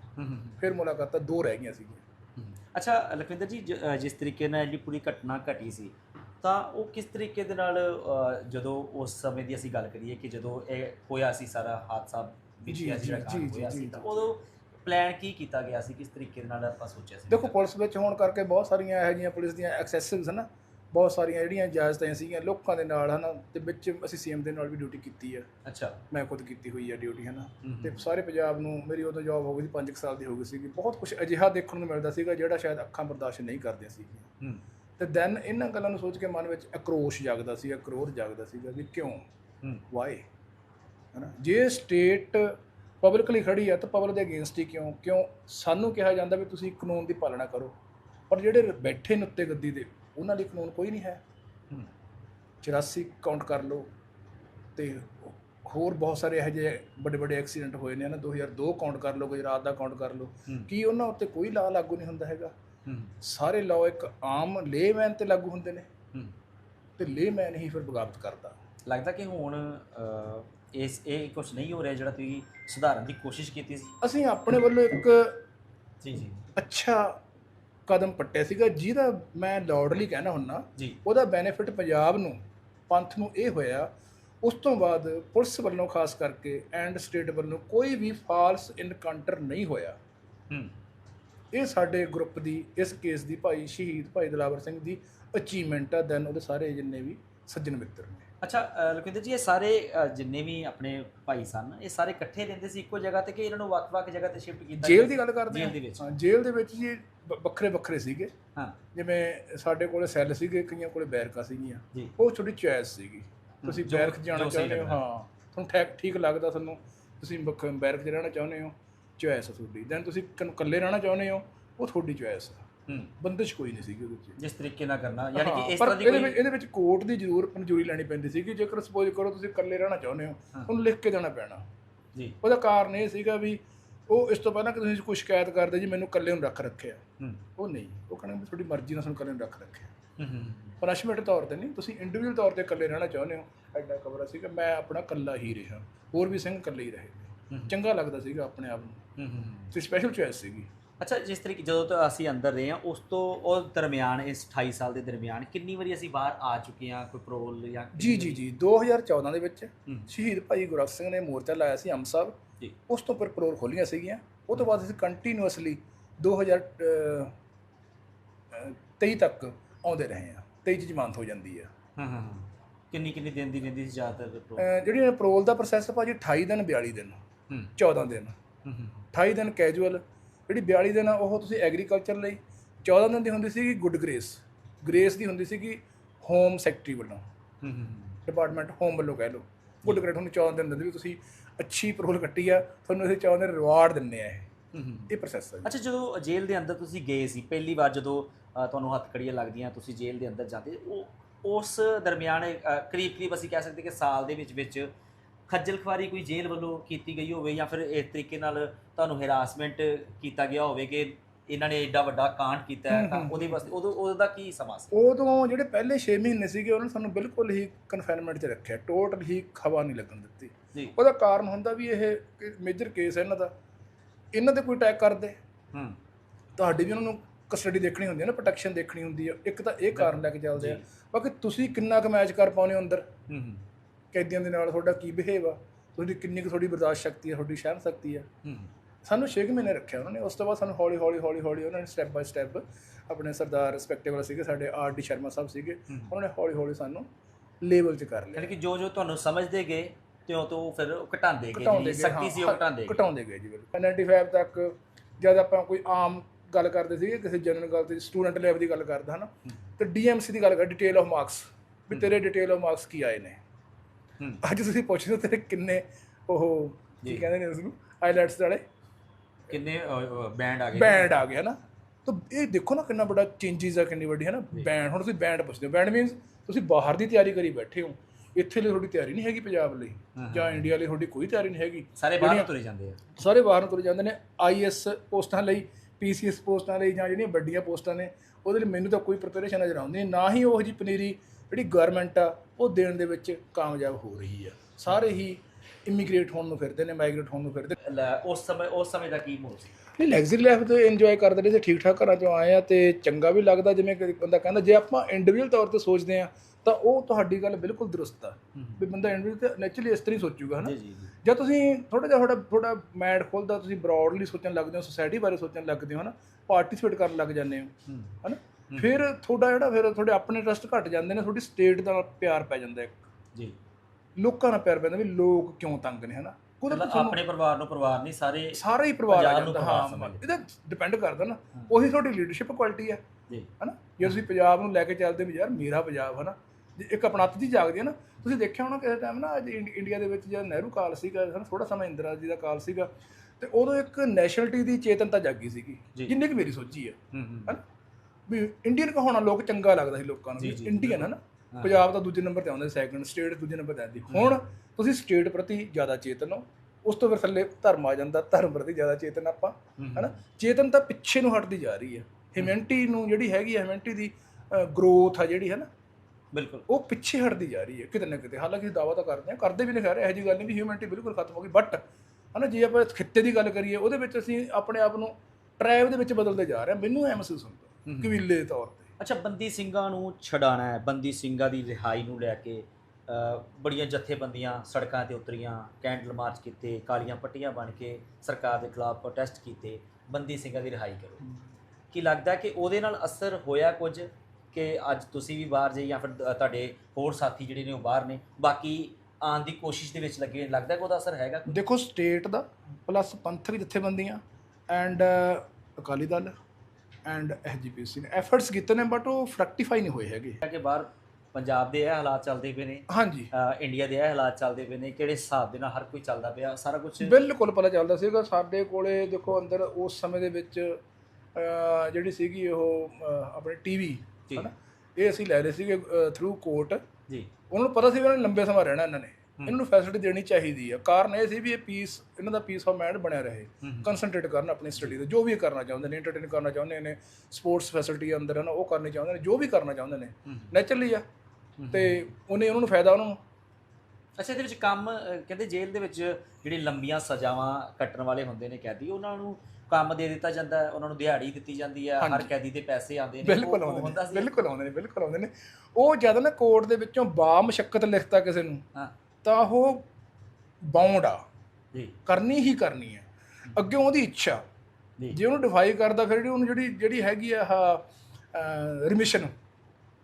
ਫਿਰ ਮੁਲਾਕਾਤਾਂ ਦੋ ਰਹਿ ਗਈਆਂ ਸੀਗੀਆਂ। ਅੱਛਾ ਲਖਵਿੰਦਰ ਜੀ ਜਿਸ ਤਰੀਕੇ ਨਾਲ ਜਿਹੜੀ ਪੂਰੀ ਘਟਨਾ ਘਟੀ ਸੀ ਤਾਂ ਉਹ ਕਿਸ ਤਰੀਕੇ ਦੇ ਨਾਲ ਜਦੋਂ ਉਸ ਸਮੇਂ ਦੀ ਅਸੀਂ ਗੱਲ ਕਰੀਏ ਕਿ ਜਦੋਂ ਇਹ ਹੋਇਆ ਸੀ ਸਾਰਾ ਹਾਦਸਾ ਵਿਚਿਆ ਜਿਹੜਾ ਜੀ, ਹੋਇਆ ਸੀ। ਤਾਂ ਉਦੋਂ ਪਲਾਨ ਕੀ ਕੀਤਾ ਗਿਆ ਸੀ? ਕਿਸ ਤਰੀਕੇ ਦੇ ਨਾਲ ਆਪਾਂ ਸੋਚਿਆ ਸੀ? ਦੇਖੋ ਪੁਲਿਸ ਵਿੱਚ ਹੋਣ ਕਰਕੇ ਬਹੁਤ ਸਾਰੀਆਂ ਇਹੋ ਜਿਹੀਆਂ ਪੁਲਿਸ ਦੀਆਂ ਐਕਸੈਸਿਵਸ ਹਨ। ਬਹੁਤ ਸਾਰੀਆਂ ਜਿਹੜੀਆਂ ਇਜਾਜ਼ਤਾਂ ਸੀਗੀਆਂ ਲੋਕਾਂ ਦੇ ਨਾਲ ਹਨ ਤੇ ਵਿੱਚ ਅਸੀਂ ਸੀਐਮ ਦੇ ਨਾਲ ਵੀ ਡਿਊਟੀ ਕੀਤੀ ਹੈ ਅੱਛਾ। ਮੈਂ ਖੁਦ ਕੀਤੀ ਹੋਈ ਹੈ ਡਿਊਟੀ ਹਨਾ। ਤੇ ਸਾਰੇ ਪੰਜਾਬ ਨੂੰ ਮੇਰੀ ਉਦੋਂ ਜੌਬ ਹੋ ਗਈ ਸੀ 5 ਸਾਲ ਦੀ ਹੋ ਗਈ ਸੀਗੀ। ਬਹੁਤ ਕੁਝ ਅਜਿਹਾ ਦੇਖਣ ਨੂੰ ਮਿਲਦਾ ਸੀਗਾ ਜਿਹੜਾ ਸ਼ਾਇਦ ਅੱਖਾਂ ਬਰਦਾਸ਼ਤ ਨਹੀਂ ਕਰਦੀਆਂ ਹਮ, ਤੇ ਦੈਨ ਇਹਨਾਂ ਗੱਲਾਂ ਨੂੰ ਸੋਚ ਕੇ ਮਨ ਵਿੱਚ ਆਕਰੋਸ਼ ਜਾਗਦਾ ਸੀਗਾ ਕਰੋਧ ਜਾਗਦਾ ਸੀਗਾ ਵੀ ਕਿਉਂ? ਵਾਈ ਹਨਾ? ਜੇ ਸਟੇਟ ਪਬਲਿਕਲੀ ਖੜੀ ਆ ਤਾਂ ਪਬਲਿਕ ਦੇ ਅਗੇਂਸਟ ਹੀ ਕਿਉਂ? ਕਿਉਂ? ਸਾਨੂੰ ਕਿਹਾ ਜਾਂਦਾ ਵੀ ਤੁਸੀਂ ਕਾਨੂੰਨ ਦੀ ਪਾਲਣਾ ਕਰੋ। ਪਰ ਜਿਹੜੇ ਬੈਠੇ ਨੇ ਉੱਤੇ ਗੱਦੀ ਦੇ ਉਹਨਾਂ ਲਈ ਕਾਨੂੰਨ ਕੋਈ ਨਹੀਂ ਹੈ। ਹਮ, 84 ਕਾਊਂਟ ਕਰ ਲਓ ਤੇ ਹੋਰ ਬਹੁਤ ਸਾਰੇ ਇਹੋ ਜਿਹੇ ਵੱਡੇ ਵੱਡੇ ਐਕਸੀਡੈਂਟ ਹੋਏ ਨੇ ਨਾ 2002 ਕਾਊਂਟ ਕਰ ਲਓ ਗੁਜਰਾਤ ਦਾ ਕਾਊਂਟ ਕਰ ਲਓ। ਕੀ ਉਹਨਾਂ ਉੱਤੇ ਕੋਈ ਲਾਅ ਲਾਗੂ ਨਹੀਂ ਹੁੰਦਾ ਹੈਗਾ? ਸਾਰੇ ਲਾਅ ਇੱਕ ਆਮ ਲੇਮੈਨ ਤੇ ਲਾਗੂ ਹੁੰਦੇ ਨੇ। ਤੇ ਲੇਮੈਨ ਹੀ ਫਿਰ ਬਗਾਵਤ ਕਰਦਾ। ਲੱਗਦਾ ਕਿ ਹੁਣ ਇਸ ਇਹ ਕੁਝ ਨਹੀਂ ਹੋ ਰਿਹਾ ਜਿਹੜਾ ਤੁਸੀਂ ਸੁਧਾਰਨ ਦੀ ਕੋਸ਼ਿਸ਼ ਕੀਤੀ ਸੀ? ਅਸੀਂ ਆਪਣੇ ਵੱਲੋਂ ਇੱਕ ਜੀ ਜੀ। ਅੱਛਾ ਕਦਮ ਪੱਟਿਆ ਸੀਗਾ ਜਿਹਦਾ ਮੈਂ ਲਾਊਡਲੀ ਕਹਿਣਾ ਹੁੰਨਾ ਉਹਦਾ ਬੈਨੀਫਿਟ ਪੰਜਾਬ ਨੂੰ ਪੰਥ ਨੂੰ ਇਹ ਹੋਇਆ ਉਸ ਤੋਂ ਬਾਅਦ ਪੁਲਿਸ ਵੱਲੋਂ ਖਾਸ ਕਰਕੇ ਐਂਡ ਸਟੇਟ ਵੱਲੋਂ ਕੋਈ ਵੀ ਫਾਲਸ ਇਨਕਾਊਂਟਰ ਨਹੀਂ ਹੋਇਆ। ਇਹ ਸਾਡੇ ਗਰੁੱਪ ਦੀ ਇਸ ਕੇਸ ਦੀ ਭਾਈ ਸ਼ਹੀਦ ਭਾਈ ਦਲਾਵਰ ਸਿੰਘ ਦੀ ਅਚੀਵਮੈਂਟ ਆ ਦੈਨ ਉਹਦੇ ਸਾਰੇ ਜਿੰਨੇ ਵੀ ਸੱਜਣ ਮਿੱਤਰ ਨੇ। ਅੱਛਾ ਲਖਵਿੰਦਰ ਜੀ ਇਹ ਸਾਰੇ ਜਿੰਨੇ ਵੀ ਆਪਣੇ ਭਾਈ ਸਨ ਇਹ ਸਾਰੇ ਇਕੱਠੇ ਰਹਿੰਦੇ ਸੀ ਇੱਕੋ ਜਗ੍ਹਾ ਤੇ ਕਿ ਇਹਨਾਂ ਨੂੰ ਵੱਖ-ਵੱਖ ਜਗ੍ਹਾ ਤੇ ਸ਼ਿਫਟ ਕੀਤਾ ਜੇਲ੍ਹ? ਦੀ ਗੱਲ ਕਰਦੇ ਜੇਲ੍ਹ ਹਾਂ। ਦੇ ਵਿੱਚ? ਹਾਂ ਜੇਲ੍ਹ ਦੇ ਵਿੱਚ ਜੀ ਵੱਖਰੇ ਵੱਖਰੇ ਸੀਗੇ। ਹਾਂ। ਜਿਵੇਂ ਸਾਡੇ ਕੋਲੇ ਸੈੱਲ ਸੀਗੇ ਕਈਆਂ ਕੋਲੇ ਬੈਰਕਾਂ ਸੀਗੀਆਂ। ਉਹ ਤੁਹਾਡੀ ਚੁਆਇਸ ਸੀਗੀ। ਤੁਸੀਂ ਬੈਰਕ ਜਾਣਾ ਚਾਹੁੰਦੇ ਹੋ। ਹਾਂ। ਤੁਹਾਨੂੰ ਠੈਕ ਲੱਗਦਾ ਤੁਹਾਨੂੰ ਤੁਸੀਂ ਬੈਰਕ 'ਚ ਰਹਿਣਾ ਚਾਹੁੰਦੇ ਹੋ। ਚੁਆਇਸ ਹੈ ਤੁਹਾਡੀ। ਦੈਨ ਤੁਸੀਂ ਇਕੱਲੇ ਰਹਿਣਾ ਚਾਹੁੰਦੇ ਹੋ ਉਹ ਤੁਹਾਡੀ ਚੁਆਇਸ ਹੈ। ਹੂੰ ਬੰਦਿਸ਼ ਕੋਈ ਨਹੀਂ ਸੀਗੀ ਉਹਦੇ 'ਚ। ਜਿਸ ਤਰੀਕੇ ਨਾਲ ਕਰਨਾ ਯਾਨੀ ਕਿ ਇਸ ਤਰ੍ਹਾਂ ਦੀ ਕੋਈ ਵਿੱਚ ਇਹਦੇ ਵਿੱਚ ਕੋਰਟ ਦੀ ਜ਼ਰੂਰ ਮਨਜ਼ੂਰੀ ਲੈਣੀ ਪੈਂਦੀ ਸੀ ਕਿ ਜੇਕਰ ਸਪੋਜ਼ ਕਰੋ ਤੁਸੀਂ ਇਕੱਲੇ ਰਹਿਣਾ ਚਾਹੁੰਦੇ ਹੋ। ਉਹਨੂੰ ਲਿਖ ਕੇ ਦੇਣਾ ਪੈਣਾ। ਜੀ। ਉਹਦਾ ਕਾਰਨ ਇਹ ਸੀਗਾ ਵੀ ਉਹ ਇਸ ਤੋਂ ਪਹਿਲਾਂ ਕਿ ਤੁਸੀਂ ਕੋਈ ਸ਼ਿਕਾਇਤ ਕਰਦੇ ਜੀ ਮੈਨੂੰ ਇਕੱਲੇ ਨੂੰ ਰੱਖ ਰੱਖਿਆ। ਹੂੰ। ਉਹ ਨਹੀਂ। ਉਹ ਕਹਿੰਦੇ ਤੁਹਾਡੀ ਮਰਜ਼ੀ ਨਾਲ ਤੁਹਾਨੂੰ ਇਕੱਲੇ ਨੂੰ ਰੱਖ ਰੱਖਿਆ। ਹੂੰ, ਹੂੰ ਪਨਿਸ਼ਮੈਂਟ ਤੌਰ ਤੇ ਨਹੀਂ ਤੁਸੀਂ ਇੰਡੀਵਿਜੂਅਲ ਤੌਰ ਤੇ ਇਕੱਲੇ ਰਹਿਣਾ ਚਾਹੁੰਦੇ ਹੋ। ਐਡਾ ਕਬਰਾ ਸੀਗਾ ਮੈਂ ਆਪਣਾ ਇਕੱਲਾ ਹੀ ਰਿਹਾ। ਹੋਰ ਵੀ ਸਿੰਘ ਇਕੱਲੇ ਹੀ ਰਹੇ ਚੰਗਾ ਲੱਗਦਾ ਸੀਗਾ ਆਪਣੇ ਆਪ ਨੂੰ। ਹੂੰ, ਹੂੰ। ਤੇ ਸਪੈਸ਼ਲ ਚੋਇਸ ਸੀਗੀ। ਅੱਛਾ ਜਿਸ ਤਰੀਕੇ ਜਦੋਂ ਤੋਂ ਅਸੀਂ ਅੰਦਰ ਰਹੇ ਹਾਂ ਉਸ ਤੋਂ ਉਹ ਦਰਮਿਆਨ ਇਸ 28 ਸਾਲ ਦੇ ਦਰਮਿਆਨ ਕਿੰਨੀ ਵਾਰੀ ਅਸੀਂ ਬਾਹਰ ਆ ਚੁੱਕੇ ਹਾਂ ਕੋਈ ਪ੍ਰੋਲ ਜਾਂ ਜੀ ਜੀ ਜੀ 2014 ਦੇ ਵਿੱਚ। ਸ਼ਹੀਦ ਭਾਈ ਗੁਰਬਖਸ਼ ਸਿੰਘ ਨੇ ਮੋਰਚਾ ਲਾਇਆ ਸੀ ਅੰਬ ਸਾਹਿਬ। ਜੀ। ਉਸ ਤੋਂ ਪਰ ਪਰੋਲ ਖੋਲੀਆਂ ਸੀਗੀਆਂ। ਉਹ ਤੋਂ ਬਾਅਦ ਅਸੀਂ ਕੰਟੀਨਿਊਸਲੀ 2000 ਅਹ, ਅਹ, 23 ਤੱਕ ਆਉਂਦੇ ਰਹੇ ਹਾਂ। 23 ਚ ਜ਼ਮਾਨਤ ਹੋ ਜਾਂਦੀ ਹਾਂ ਹਾਂ ਹਾਂ। ਕਿੰਨੀ ਕਿੰਨੀ ਦਿਨ ਦੀ ਰਹਿੰਦੀ ਸੀ ਜ਼ਿਆਦਾਤਰ ਜਿਹੜੀ ਪਰੋਲ ਦਾ ਪ੍ਰੋਸੈਸ ਭਾਜੀ 28 ਦਿਨ 42 ਦਿਨ ਹੂੰ। 14 ਦਿਨ। 28 ਦਿਨ ਕੈਜੂਅਲ ਜਿਹੜੀ 42 ਦਿਨ ਆ ਉਹ ਤੁਸੀਂ ਐਗਰੀਕਲਚਰ ਲਈ 14 ਦਿਨ ਦੀ ਹੁੰਦੀ ਸੀਗੀ ਗੁੱਡ ਗ੍ਰੇਸ ਗ੍ਰੇਸ ਦੀ ਹੁੰਦੀ ਸੀਗੀ ਹੋਮ ਸੈਕਟਰੀ ਵੱਲੋਂ ਡਿਪਾਰਟਮੈਂਟ ਹੋਮ ਵੱਲੋਂ ਕਹਿ ਲਓ ਗੁੱਡ ਗ੍ਰੇਡ ਤੁਹਾਨੂੰ 14 ਦਿਨ ਦਿੰਦੇ ਵੀ ਤੁਸੀਂ ਅੱਛੀ ਪਰੋਲ ਕੱਟੀ ਆ ਤੁਹਾਨੂੰ ਅਸੀਂ 14 ਦਿਨ ਰਿਵਾਰਡ ਦਿੰਨੇ ਆ ਇਹ। ਹੂੰ, ਹੂੰ। ਇਹ ਪ੍ਰੋਸੈਸ ਹੈ। ਅੱਛਾ ਜਦੋਂ ਜੇਲ੍ਹ ਦੇ ਅੰਦਰ ਤੁਸੀਂ ਗਏ ਸੀ ਪਹਿਲੀ ਵਾਰ ਜਦੋਂ ਤੁਹਾਨੂੰ ਹੱਥ ਕੜੀਆਂ ਲੱਗਦੀਆਂ ਤੁਸੀਂ ਜੇਲ੍ਹ ਦੇ ਅੰਦਰ ਜਾਂਦੇ ਉਹ ਉਸ ਦਰਮਿਆਨ ਕਰੀਬ ਕਰੀਬ ਅਸੀਂ ਕਹਿ ਸਕਦੇ ਕਿ ਸਾਲ ਦੇ ਵਿੱਚ ਵਿੱਚ ਖੱਜਲ ਖਵਾਰੀ ਕੋਈ ਜੇਲ੍ਹ ਵੱਲੋਂ ਕੀਤੀ ਗਈ ਹੋਵੇ ਜਾਂ ਫਿਰ ਇਸ ਤਰੀਕੇ ਨਾਲ ਤੁਹਾਨੂੰ ਹੈਰਾਸਮੈਂਟ ਕੀਤਾ ਗਿਆ ਹੋਵੇ ਕਿ ਇਹਨਾਂ ਨੇ ਐਡਾ ਵੱਡਾ ਕਾਂਡ ਕੀਤਾ ਹੈ ਤਾਂ। ਉਹਦੇ ਵਾਸਤੇ ਉਦੋਂ ਉਹਦਾ ਕੀ ਸਮਾਂ ਸੀ? ਉਦੋਂ ਜਿਹੜੇ ਪਹਿਲੇ 6 ਮਹੀਨੇ ਸੀਗੇ ਉਹਨਾਂ ਨੇ ਸਾਨੂੰ ਬਿਲਕੁਲ ਹੀ ਕਨਫਾਈਨਮੈਂਟ 'ਚ ਰੱਖਿਆ। ਟੋਟਲ ਹੀ ਹਵਾ ਨਹੀਂ ਲੱਗਣ ਦਿੱਤੀ। ਉਹਦਾ ਕਾਰਨ ਹੁੰਦਾ ਵੀ ਇਹ ਮੇਜਰ ਕੇਸ ਹੈ ਇਹਨਾਂ ਦਾ। ਇਹਨਾਂ ਤੇ ਕੋਈ ਅਟੈਕ ਕਰਦੇ। ਹੂੰ। ਤੁਹਾਡੀ ਵੀ ਉਹਨਾਂ ਨੂੰ ਕਸਟਡੀ ਦੇਖਣੀ ਹੁੰਦੀ ਹੈ ਨਾ ਪ੍ਰੋਟੈਕਸ਼ਨ ਦੇਖਣੀ ਹੁੰਦੀ ਹੈ। ਇੱਕ ਤਾਂ ਇਹ ਕਾਰਨ ਲੈ ਕੇ ਚੱਲਦੇ ਆ। ਬਾਕੀ ਤੁਸੀਂ ਕਿੰਨਾ ਕੁ ਮੈਚ ਕਰ ਪਾਉਂਦੇ ਹੋ ਅੰਦਰ? ਹੂੰ ਹੂੰ। ਕੈਦੀਆਂ ਦੇ ਨਾਲ ਤੁਹਾਡਾ ਕੀ ਬਿਹੇਵ ਆ? ਤੁਹਾਡੀ ਕਿੰਨੀ ਕੁ ਤੁਹਾਡੀ ਬਰਦਾਸ਼ਤ ਸ਼ਕਤੀ ਹੈ ਤੁਹਾਡੀ ਸਹਿਣ ਸ਼ਕਤੀ ਹੈ ਹੂੰ। ਸਾਨੂੰ 6 ਮਹੀਨੇ ਰੱਖਿਆ ਉਹਨਾਂ ਨੇ ਉਸ ਤੋਂ ਬਾਅਦ ਸਾਨੂੰ ਹੌਲੀ ਹੌਲੀ ਹੌਲੀ ਹੌਲੀ ਉਹਨਾਂ ਨੇ ਸਟੈਪ ਬਾਈ ਸਟੈਪ ਆਪਣੇ ਸਰਦਾਰ ਰਿਸਪੈਕਟੇਬਲ ਸੀਗੇ ਸਾਡੇ ਆਰ ਡੀ ਸ਼ਰਮਾ ਸਾਹਿਬ ਸੀਗੇ। ਉਹਨਾਂ ਨੇ ਹੌਲੀ ਹੌਲੀ ਸਾਨੂੰ ਲੈਵਲ 'ਚ ਕਰ ਲਿਆ। ਯਾਨੀ ਕਿ ਜੋ ਜੋ ਤੁਹਾਨੂੰ ਸਮਝਦੇ ਗਏ ਤਿਉਂ ਤੋਂ ਫਿਰ ਘਟਾਉਂਦੇ ਗਏ ਸਖਤੀ ਸੀ ਉਹ ਘਟਾਉਂਦੇ ਗਏ। ਘਟਾਉਂਦੇ ਗਏ ਜੀ ਬਿਲਕੁਲ। 95 ਤੱਕ ਜਦ ਆਪਾਂ ਕੋਈ ਆਮ ਗੱਲ ਕਰਦੇ ਸੀਗੇ ਕਿਸੇ ਜਨਰਲ ਗੱਲ ਤੇ ਸਟੂਡੈਂਟ ਲੈਵਲ ਦੀ ਗੱਲ ਕਰਦਾ ਹਨਾ ਤੇ ਡੀਐਮਸੀ ਦੀ ਗੱਲ ਕਰ ਡਿਟੇਲ ਆਫ ਮਾਰਕਸ ਵੀ ਤੇਰੇ ਡਿਟੇਲ ਆਫ ਮਾਰਕਸ ਕੀ ਆਏ ਨੇ? ਅੱਜ ਤੁਸੀਂ ਪੁੱਛਦੇ ਹੋ ਤੇਰੇ ਕਿੰਨੇ ਉਹ ਕੀ। ਕਹਿੰਦੇ ਨੇ ਉਸ ਨੂੰ ਆਈਲੈਟਸ ਵਾਲੇ। ਕਿੰਨੇ ਬੈਂਡ ਆ ਗਏ। ਬੈਂਡ ਆ ਗਿਆ ਨਾ ਤਾਂ ਇਹ ਦੇਖੋ ਨਾ ਕਿੰਨਾ ਵੱਡਾ ਚੇਂਜਸ ਆ ਕਿੰਨੀ ਵੱਡੀ ਹੈ ਨਾ ਬੈਂਡ ਹੁਣ ਤੁਸੀਂ ਬੈਂਡ ਪੁੱਛਦੇ ਹੋ। ਬੈਂਡ ਮੀਨਸ ਤੁਸੀਂ ਬਾਹਰ ਦੀ ਤਿਆਰੀ ਕਰੀ ਬੈਠੇ ਹੋ। ਇੱਥੇ ਲਈ ਤੁਹਾਡੀ ਤਿਆਰੀ ਨਹੀਂ ਹੈਗੀ ਪੰਜਾਬ ਲਈ ਜਾਂ ਇੰਡੀਆ ਲਈ ਤੁਹਾਡੀ ਕੋਈ ਤਿਆਰੀ ਨਹੀਂ ਹੈਗੀ। ਸਾਰੇ ਬਾਹਰ ਨੂੰ ਤੁਰੇ ਜਾਂਦੇ ਆ। ਸਾਰੇ ਬਾਹਰ ਨੂੰ ਤੁਰੇ ਜਾਂਦੇ ਨੇ। ਆਈਐਸ ਪੋਸਟਾਂ ਲਈ ਪੀਸੀਐਸ ਪੋਸਟਾਂ ਲਈ ਜਾਂ ਜਿਹੜੀਆਂ ਵੱਡੀਆਂ ਪੋਸਟਾਂ ਨੇ ਉਹਦੇ ਲਈ ਮੈਨੂੰ ਤਾਂ ਕੋਈ ਪ੍ਰਿਪਰੇਸ਼ਨ ਨਜ਼ਰ ਆਉਂਦੀ ਨਹੀਂ। ਨਾ ਹੀ ਉਹ ਜੀ ਪਨੀਰੀ ਜਿਹੜੀ ਗਵਰਨਮੈਂਟ ਆ ਉਹ ਦੇਣ ਦੇ ਵਿੱਚ ਕਾਮਯਾਬ ਹੋ ਰਹੀ ਆ। ਸਾਰੇ ਹੀ ਇਮੀਗ੍ਰੇਟ ਹੋਣ ਨੂੰ ਫਿਰਦੇ ਨੇ ਮਾਈਗ੍ਰੇਟ ਹੋਣ ਨੂੰ ਫਿਰਦੇ ਲੈ, ਉਸ ਸਮੇਂ ਉਸ ਸਮੇਂ ਦਾ ਕੀ ਮੋਲ ਸੀ? ਨਹੀਂ ਲਗਜ਼ਰੀ ਲਾਈਫ ਤੇ ਇੰਜੋਏ ਕਰਦੇ ਰਹੇ ਤੇ ਠੀਕ ਠਾਕ ਘਰਾਂ ਚੋਂ ਆਏ ਆ ਤੇ ਚੰਗਾ ਵੀ ਲੱਗਦਾ ਜਿਵੇਂ ਕਿ ਬੰਦਾ ਕਹਿੰਦਾ ਜੇ ਆਪਾਂ ਇੰਡੀਵਿਜੂਅਲ ਤੌਰ ਤੇ ਸੋਚਦੇ ਆ ਤਾਂ ਉਹ ਤੁਹਾਡੀ ਗੱਲ ਬਿਲਕੁਲ ਦਰੁਸਤ ਆ। ਵੀ ਬੰਦਾ ਇੰਡੀਵਿਜੂਅਲ ਤੇ ਨੈਚੁਰਲੀ ਇਸ ਤਰ੍ਹਾਂ ਹੀ ਸੋਚੂਗਾ ਹਨਾ? ਜੀ ਜੀ ਜੀ। ਜੇ ਤੁਸੀਂ ਥੋੜਾ ਜਿਹਾ ਤੁਹਾਡਾ ਥੋੜਾ ਮਾਈਂਡ ਖੁੱਲਦਾ ਤੁਸੀਂ ਬ੍ਰੌਡਲੀ ਸੋਚਣ ਲੱਗਦੇ ਹੋ ਸੋਸਾਇਟੀ ਬਾਰੇ ਸੋਚਣ ਲੱਗਦੇ ਹੋ ਹਨਾ? ਪਾਰਟਿਸਿਪੇਟ ਕਰਨ ਲੱਗ ਜਾਂਦੇ ਹੋ ਹੂੰ। ਹਨਾ? ਫਿਰ ਤੁਹਾਡਾ ਜਿਹੜਾ ਫਿਰ ਤੁਹਾਡੇ ਆਪਣੇ ਟਰਸਟ ਘਟ ਜਾਂਦੇ ਨੇ ਤੁਹਾਡੀ ਸਟੇਟ ਦਾ ਪਿਆਰ ਪੈ ਜਾਂਦਾ ਇੱਕ। ਜੀ। ਲੋਕਾਂ ਨਾਲ ਪਿਆਰ ਪੈਂਦਾ ਵੀ ਲੋਕ ਕਿਉਂ ਤੰਗ ਨੇ ਹਨਾ? ਮਤਲਬ ਤੁਹਾਨੂੰ ਆਪਣੇ ਪਰਿਵਾਰ ਨੂੰ ਪਰਿਵਾਰ ਨਹੀਂ ਸਾਰੇ ਸਾਰਾ ਹੀ ਪਰਿਵਾਰ ਆ ਨੂੰ ਜਾਂਦਾ ਹਾਂ। ਇਹਦਾ ਡਿਪੈਂਡ ਕਰਦਾ ਨਾ। ਉਹੀ ਤੁਹਾਡੀ ਲੀਡਰਸ਼ਿਪ ਕੁਆਲਿਟੀ ਹੈ ਜੀ। ਹਨਾ? ਜੇ ਤੁਸੀਂ ਪੰਜਾਬ ਨੂੰ ਲੈ ਕੇ ਚੱਲਦੇ ਵੀ ਯਾਰ ਮੇਰਾ ਪੰਜਾਬ ਹਨਾ? ਜੇ ਇੱਕ ਆਪਣਤ ਜੀ ਜਾਗਦੀ ਹੈ ਨਾ ਤੁਸੀਂ ਦੇਖਿਆ ਹੋਣਾ ਕਿਸੇ ਟਾਈਮ ਨਾ ਅੱਜ ਇੰਡ- ਇੰਡੀਆ ਦੇ ਵਿੱਚ ਜਦ ਨਹਿਰੂ ਕਾਲ ਸੀਗਾ ਹਨਾ ਥੋੜਾ ਸਮਾਂ ਇੰਦਰਾ ਜੀ ਦਾ ਕਾਲ ਸੀਗਾ ਤੇ ਉਦੋਂ ਇੱਕ ਨੈਸ਼ਨਲਿਟੀ ਦੀ ਚੇਤਨਤਾ ਜਾਗੀ ਸੀਗੀ। ਜਿੰਨੀ ਕਿ ਮੇਰੀ ਸੋਚੀ ਹੂੰ। ਹਨਾ? ਵੀ ਇੰਡੀਅਨ ਕਹਾਉਣਾ ਲੋਕ ਚੰਗਾ ਲੱਗਦਾ ਸੀ ਲੋਕਾਂ ਨੂੰ ਜੀ, ਜੀ, ਇੰਡੀਅਨ ਹੈ ਨਾ। ਪੰਜਾਬ ਤਾਂ ਦੂਜੇ ਨੰਬਰ ਤੇ ਆਉਂਦਾ ਸੈਕੰਡ ਸਟੇਟ ਦੂਜੇ ਨੰਬਰ ਤੇ ਆਉਂਦੀ। ਹੁਣ ਤੁਸੀਂ ਸਟੇਟ ਪ੍ਰਤੀ ਜ਼ਿਆਦਾ ਚੇਤਨ ਹੋ ਉਸ ਤੋਂ ਫਿਰ ਥੱਲੇ ਧਰਮ ਆ ਜਾਂਦਾ ਧਰਮ ਪ੍ਰਤੀ ਜ਼ਿਆਦਾ ਚੇਤਨ ਆਪਾਂ ਹਨਾ? ਚੇਤਨ ਤਾਂ ਪਿੱਛੇ ਨੂੰ ਹਟਦੀ ਜਾ ਰਹੀ ਹੈ। ਹਿਊਮੈਨਿਟੀ ਨੂੰ ਜਿਹੜੀ ਹੈਗੀ ਹੈ ਹਿਊਮੈਨਿਟੀ ਦੀ ਗਰੋਥ ਆ ਜਿਹੜੀ ਹੈ ਨਾ ਬਿਲਕੁਲ। ਉਹ ਪਿੱਛੇ ਹਟਦੀ ਜਾ ਰਹੀ ਹੈ ਕਿਤੇ ਨਾ ਕਿਤੇ। ਹਾਲਾਂਕਿ ਦਾਵਾ ਤਾਂ ਕਰਦੇ ਹਾਂ ਕਰਦੇ ਵੀ ਨਹੀਂ ਖੈਰ ਇਹੋ ਜਿਹੀ ਗੱਲ ਨਹੀਂ ਵੀ ਹਿਊਮੈਨਿਟੀ ਬਿਲਕੁਲ ਖਤਮ ਹੋ ਗਈ ਬਟ ਹਨਾ ਜੇ ਆਪਾਂ ਖਿੱਤੇ ਦੀ ਗੱਲ ਕਰੀਏ ਉਹਦੇ ਵਿੱਚ ਅਸੀਂ ਆਪਣੇ ਆਪ ਨੂੰ ਟ੍ਰਾਈਬ ਦੇ ਵਿੱਚ ਬਦਲਦੇ ਜਾ ਰਹੇ ਹਾਂ। ਮੈਨੂੰ ਐ ਮਹਿਸੂਸ ਹੁੰਦਾ। ਕਬੀਲੇ ਦੇ ਤੌਰ ਤੇ ਅੱਛਾ ਬੰਦੀ ਸਿੰਘਾਂ ਨੂੰ ਛਡਾਣਾ ਹੈ ਬੰਦੀ ਸਿੰਘਾਂ ਦੀ ਰਿਹਾਈ ਨੂੰ ਲੈ ਕੇ ਬੜੀਆਂ ਜਥੇਬੰਦੀਆਂ ਸੜਕਾਂ ਤੇ ਉਤਰੀਆਂ ਕੈਂਡਲ ਮਾਰਚ ਕੀਤੇ ਕਾਲੀਆਂ ਪੱਟੀਆਂ ਬਣ ਕੇ ਸਰਕਾਰ ਦੇ ਖਿਲਾਫ ਪ੍ਰੋਟੈਸਟ ਕੀਤੇ ਬੰਦੀ ਸਿੰਘਾਂ ਦੀ ਰਿਹਾਈ ਕਰੋ ਕੀ ਲੱਗਦਾ ਕਿ ਉਹਦੇ ਨਾਲ ਅਸਰ ਹੋਇਆ ਕੁਝ ਕਿ ਅੱਜ ਤੁਸੀਂ ਵੀ ਬਾਹਰ ਜੇ ਜਾਂ ਫਿਰ ਤੁਹਾਡੇ ਹੋਰ ਸਾਥੀ ਜਿਹੜੇ ਨੇ ਉਹ ਬਾਹਰ ਨੇ ਬਾਕੀ ਆਉਣ ਦੀ ਕੋਸ਼ਿਸ਼ ਦੇ ਵਿੱਚ ਲੱਗੇ। ਲੱਗਦਾ ਕਿ ਉਹਦਾ ਅਸਰ ਹੈਗਾ? ਦੇਖੋ ਸਟੇਟ ਦਾ ਪਲੱਸ ਪੰਥਕ ਜਥੇਬੰਦੀਆਂ and Akali Dal and SGPC ਨੇ। ਐਫਰਟਸ ਕੀਤੇ ਨੇ ਬਟ ਉਹ ਫਰੈਕਟੀਫਾਈ ਨਹੀਂ ਹੋਏ ਹੈਗੇ। ਕਿ ਬਾਹਰ ਪੰਜਾਬ ਦੇ ਇਹ ਹਾਲਾਤ ਚੱਲਦੇ ਪਏ ਨੇ। ਹਾਂਜੀ। ਇੰਡੀਆ ਦੇ ਇਹ ਹਾਲਾਤ ਚੱਲਦੇ ਪਏ ਨੇ ਕਿਹੜੇ ਹਿਸਾਬ ਦੇ ਨਾਲ ਹਰ ਕੋਈ ਚੱਲਦਾ ਪਿਆ ਸਾਰਾ ਕੁਝ ਬਿਲਕੁਲ ਪਤਾ ਚੱਲਦਾ ਸੀਗਾ ਸਾਡੇ ਕੋਲੇ ਦੇਖੋ ਅੰਦਰ ਉਸ ਸਮੇਂ ਦੇ ਵਿੱਚ ਜਿਹੜੀ ਸੀਗੀ ਉਹ ਆਪਣੇ ਟੀਵੀ ਜੀ। ਹਨਾ? ਇਹ ਅਸੀਂ ਲੈ ਲਏ ਸੀਗੇ ਥਰੂ ਕੋਰਟ ਜੀ। ਉਹਨਾਂ ਨੂੰ ਪਤਾ ਸੀ ਵੀ ਇਹਨਾਂ ਨੇ ਲੰਬੇ ਸਮਾਂ ਰਹਿਣਾ ਇਹਨਾਂ ਨੇ। ਇਹਨਾਂ ਨੂੰ ਫੈਸਿਲਿਟੀ ਦੇਣੀ ਚਾਹੀਦੀ ਆ। ਕਾਰਨ ਇਹ ਸੀ ਵੀ ਇਹ ਪੀਸ ਇਹਨਾਂ ਦਾ ਪੀਸ ਆਫ ਮਾਈਂਡ ਬਣਿਆ ਰਹੇ। ਕਨਸੈਂਟਰੇਟ ਕਰਨ ਆਪਣੀ ਸਟੱਡੀ ਤੇ। ਜੋ ਵੀ ਕਰਨਾ ਚਾਹੁੰਦੇ ਨੇ ਐਂਟਰਟੇਨ ਕਰਨਾ ਚਾਹੁੰਦੇ ਨੇ ਸਪੋਰਟਸ ਫੈਸਿਲਿਟੀ ਅੰਦਰ ਹਨ ਉਹ ਕਰਨੀ ਚਾਹੁੰਦੇ ਨੇ ਜੋ ਵੀ ਕਰਨਾ ਚਾਹੁੰਦੇ ਨੇ ਨੈਚੁਰਲੀ ਆ। ਤੇ ਉਹਨੇ ਉਹਨਾਂ ਨੂੰ ਫਾਇਦਾ ਉਹਨਾਂ। ਨੂੰ ਅੱਛਾ ਇਹਦੇ ਵਿੱਚ ਕੰਮ ਕਹਿੰਦੇ ਜੇਲ੍ਹ ਦੇ ਵਿੱਚ ਜਿਹੜੀ ਲੰਬੀਆਂ ਸਜ਼ਾਵਾਂ ਕੱਟਣ ਵਾਲੇ ਹੁੰਦੇ ਨੇ ਕੈਦੀ ਉਹਨਾਂ ਨੂੰ ਕੰਮ ਦੇ ਦਿੱਤਾ ਜਾਂਦਾ ਉਹਨਾਂ ਨੂੰ ਦਿਹਾੜੀ ਦਿੱਤੀ ਜਾਂਦੀ ਹੈ ਹਰ ਕੈਦੀ ਦੇ ਪੈਸੇ ਆਉਂਦੇ ਨੇ। ਬਿਲਕੁਲ ਆਉਂਦੇ ਨੇ ਬਿਲਕੁਲ ਆਉਂਦੇ ਨੇ ਬਿਲਕੁਲ ਆਉਂਦੇ ਨੇ। ਉਹ ਜਦ ਨਾ ਕੋਰਟ ਦੇ ਵਿੱਚੋਂ ਬਾ ਮੁਸ਼ੱਕਤ ਲਿਖਤਾ ਕਿਸੇ ਨੂੰ ਹਾਂ। ਤਾਂ ਉਹ ਬਾਉਂਡ ਆ। ਜੀ। ਕਰਨੀ ਹੀ ਕਰਨੀ ਹੈ। ਅੱਗੇ ਉਹਦੀ ਇੱਛਾ। ਜੀ। ਜੇ ਉਹਨੂੰ ਡਿਫਾਈ ਕਰਦਾ ਫਿਰ ਜਿਹੜੀ ਉਹਨੂੰ ਜਿਹੜੀ ਜਿਹੜੀ ਹੈਗੀ ਆ ਆਹ ਰਿਮਿਸ਼ਨ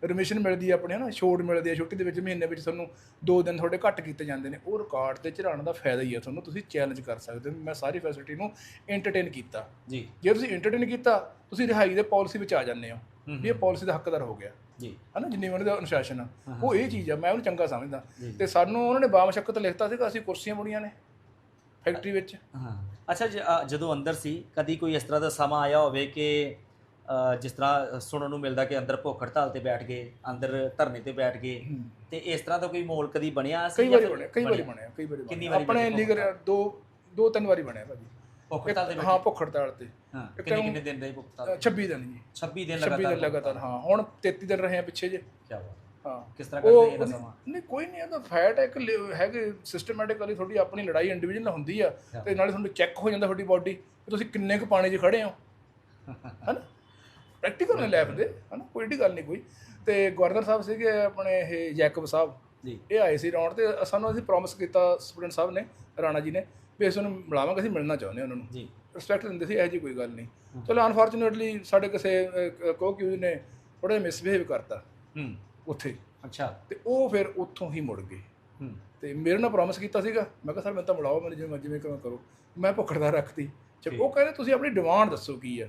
ਰਿਮਿਸ਼ਨ ਮਿਲਦੀ ਆ ਆਪਣੇ ਹਨਾ? ਛੋਟ ਮਿਲਦੀ ਆ ਛੁੱਟੀ ਦੇ ਵਿੱਚ ਮਹੀਨੇ ਵਿੱਚ ਤੁਹਾਨੂੰ 2 ਦਿਨ ਤੁਹਾਡੇ ਘੱਟ ਕੀਤੇ ਜਾਂਦੇ ਨੇ। ਉਹ ਰਿਕਾਰਡ ਤੇ ਚੜਾਉਣ ਦਾ ਫਾਇਦਾ ਹੀ ਆ ਤੁਹਾਨੂੰ। ਤੁਸੀਂ ਚੈਲੰਜ ਕਰ ਸਕਦੇ ਹੋ। ਮੈਂ ਸਾਰੀ ਫੈਸਿਲਿਟੀ ਨੂੰ ਐਂਟਰਟੇਨ ਕੀਤਾ। ਜੀ। ਜੇ ਤੁਸੀਂ ਐਂਟਰਟੇਨ ਕੀਤਾ ਤੁਸੀਂ ਰਿਹਾਈ ਦੇ ਪਾਲਿਸੀ ਵਿੱਚ ਆ ਜਾਂਦੇ ਹੋ। ਹੂੰ ਵੀ ਇਹ ਪਾਲਿਸੀ ਦਾ ਹੱਕਦਾਰ ਹੋ ਗਿਆ। ਜੀ। ਹਨਾ ਜਿੰਨੀ ਉਹਨਾਂ ਦਾ ਅਨੁਸ਼ਾਸਨ ਆ। ਉਹ ਇਹ ਚੀਜ਼ ਆ ਮੈਂ ਉਹਨੂੰ ਚੰਗਾ ਸਮਝਦਾ। ਤੇ ਸਾਨੂੰ ਉਹਨਾਂ ਨੇ ਬਾਮਸ਼ਕਤ ਲਿਖਤਾ ਸੀਗਾ ਅਸੀਂ ਕੁਰਸੀਆਂ ਬੁਣੀਆਂ ਨੇ ਫੈਕਟਰੀ ਵਿੱਚ। ਹਾਂ। ਅੱਛਾ ਜਦੋਂ ਅੰਦਰ ਸੀ ਕਦੀ ਕੋਈ ਇਸ ਤਰ੍ਹਾਂ ਦਾ ਸਮਾਂ ਆਇਆ ਹੋਵੇ ਕਿ ਜਿਸ ਤਰ੍ਹਾਂ ਸੁਣਨ ਨੂੰ ਮਿਲਦਾ ਕਿ ਅੰਦਰ ਭੁੱਖ ਹੜਤਾਲ ਤੇ ਬੈਠ ਗਏ ਅੰਦਰ ਧਰਨੇ ਤੇ ਬੈਠ ਗਏ ਤੇ ਇਸ ਤਰ੍ਹਾਂ ਦਾ ਕੋਈ ਮਾਹੌਲ ਕਦੀ ਬਣਿਆ ਸੀ ਕਈ ਵਾਰੀ ਬਣਿਆ ਕਈ ਵਾਰੀ ਬਣਿਆ? ਕਈ ਵਾਰੀ ਆਪਣੇ ਲੀਗਲ ਦੋ ਦੋ ਤਿੰਨ ਵਾਰੀ ਬਣਿਆ ਭਾਜੀ। ਭੁੱਖ ਹੜਤਾਲ ਤੇ ਬੈਠੇ। ਹਾਂ ਭੁੱਖ ਹੜਤਾਲ ਤੇ ਹਾਂ ਇੱਕ ਕਿੰਨੇ ਕਿੰਨੇ ਦਿਨ ਰਹੇ ਅ, 26 ਦਿਨ ਜੀ। 26 ਦਿਨ 26 ਲਗਾਤਾਰ ਦਿਨ ਲਗਾਤਾਰ ਹਾਂ। ਹੁਣ 33 ਦਿਨ ਰਹੇ ਆ ਪਿੱਛੇ ਜੇ। ਕੀ ਬਾਤ ਹਾਂ। ਕਿਸ ਤਰ੍ਹਾਂ ਕਰਦੇ ਇਹ ਸਮਾਂ? ਨਹੀਂ ਕੋਈ ਨਹੀਂ ਇਹਦਾ ਫੈਟ ਹੈ ਇੱਕ ਲੇ- ਹੈਗੇ ਸਿਸਟਮੈਟਿਕਲੀ ਤੁਹਾਡੀ ਆਪਣੀ ਲੜਾਈ ਇੰਡੀਵਿਜੂਅਲ ਨਾਲ ਹੁੰਦੀ ਆ ਤੇ ਨਾਲੇ ਤੁਹਾਨੂੰ ਚੈੱਕ ਹੋ ਜਾਂਦਾ ਤੁਹਾਡੀ ਬਾਡੀ ਤੁਸੀਂ ਕਿੰਨੇ ਕੁ ਪਾਣੀ 'ਚ ਖੜੇ ਹੋ। *laughs* ਹਨਾ? ਪ੍ਰੈਕਟੀਕਲ ਨੇ ਲੈਬ ਦੇ ਹਨਾ? ਕੋਈ ਏਡੀ ਗੱਲ ਨਹੀਂ ਕੋਈ। ਤੇ ਗਵਰਨਰ ਸਾਹਿਬ ਸੀਗੇ ਆਪਣੇ ਇਹ ਜੈਕਬ ਸਾਹਿਬ। ਜੀ। ਇਹ ਆਏ ਸੀ ਰਾਉਂਡ ਤੇ ਸਾਨੂੰ ਅਸੀਂ ਪ੍ਰੋਮਿਸ ਕੀਤਾ ਸਟੂਡੈਂਟ ਸਾਹਿਬ ਨੇ ਰਾਣਾ ਜੀ ਨੇ ਵੀ ਅਸੀਂ ਉਹਨੂੰ ਮਿਲਾਵਾਂਗੇ ਅਸੀਂ ਮਿਲਣਾ ਚਾਹੁੰਦੇ ਹਾਂ ਉਹਨਾਂ ਨੂੰ। ਜੀ। ਰਿਸਪੈਕਟ ਦਿੰਦੇ ਸੀ ਇਹੋ ਜਿਹੀ ਕੋਈ ਗੱਲ ਨਹੀਂ। ਚਲੋ ਅਨਫੋਰਚੂਨੇਟਲੀ ਸਾਡੇ ਕਿਸੇ ਕੋਕਿਊਜ਼ ਨੇ ਥੋੜਾ ਜਿਹਾ ਮਿਸਬਿਹੇਵ ਕਰਤਾ। ਹੂੰ। ਉੱਥੇ। ਅੱਛਾ। ਤੇ ਉਹ ਫਿਰ ਉੱਥੋਂ ਹੀ ਮੁੜ ਗਏ। ਹੂੰ। ਤੇ ਮੇਰੇ ਨਾਲ ਪ੍ਰੋਮਿਸ ਕੀਤਾ ਸੀਗਾ। ਮੈਂ ਕਿਹਾ ਸਰ ਮੈਨੂੰ ਤਾਂ ਮਿਲਾਓ ਮੈਨੂੰ ਜਿਵੇਂ ਜਿਵੇਂ ਕਰੋ। ਮੈਂ ਭੁੱਖੜਦਾ ਰੱਖਤੀ ਚਲ ਉਹ ਕਹਿੰਦੇ ਤੁਸੀਂ ਆਪਣੀ ਡਿਮਾਂਡ ਦੱਸੋ ਕੀ ਆ?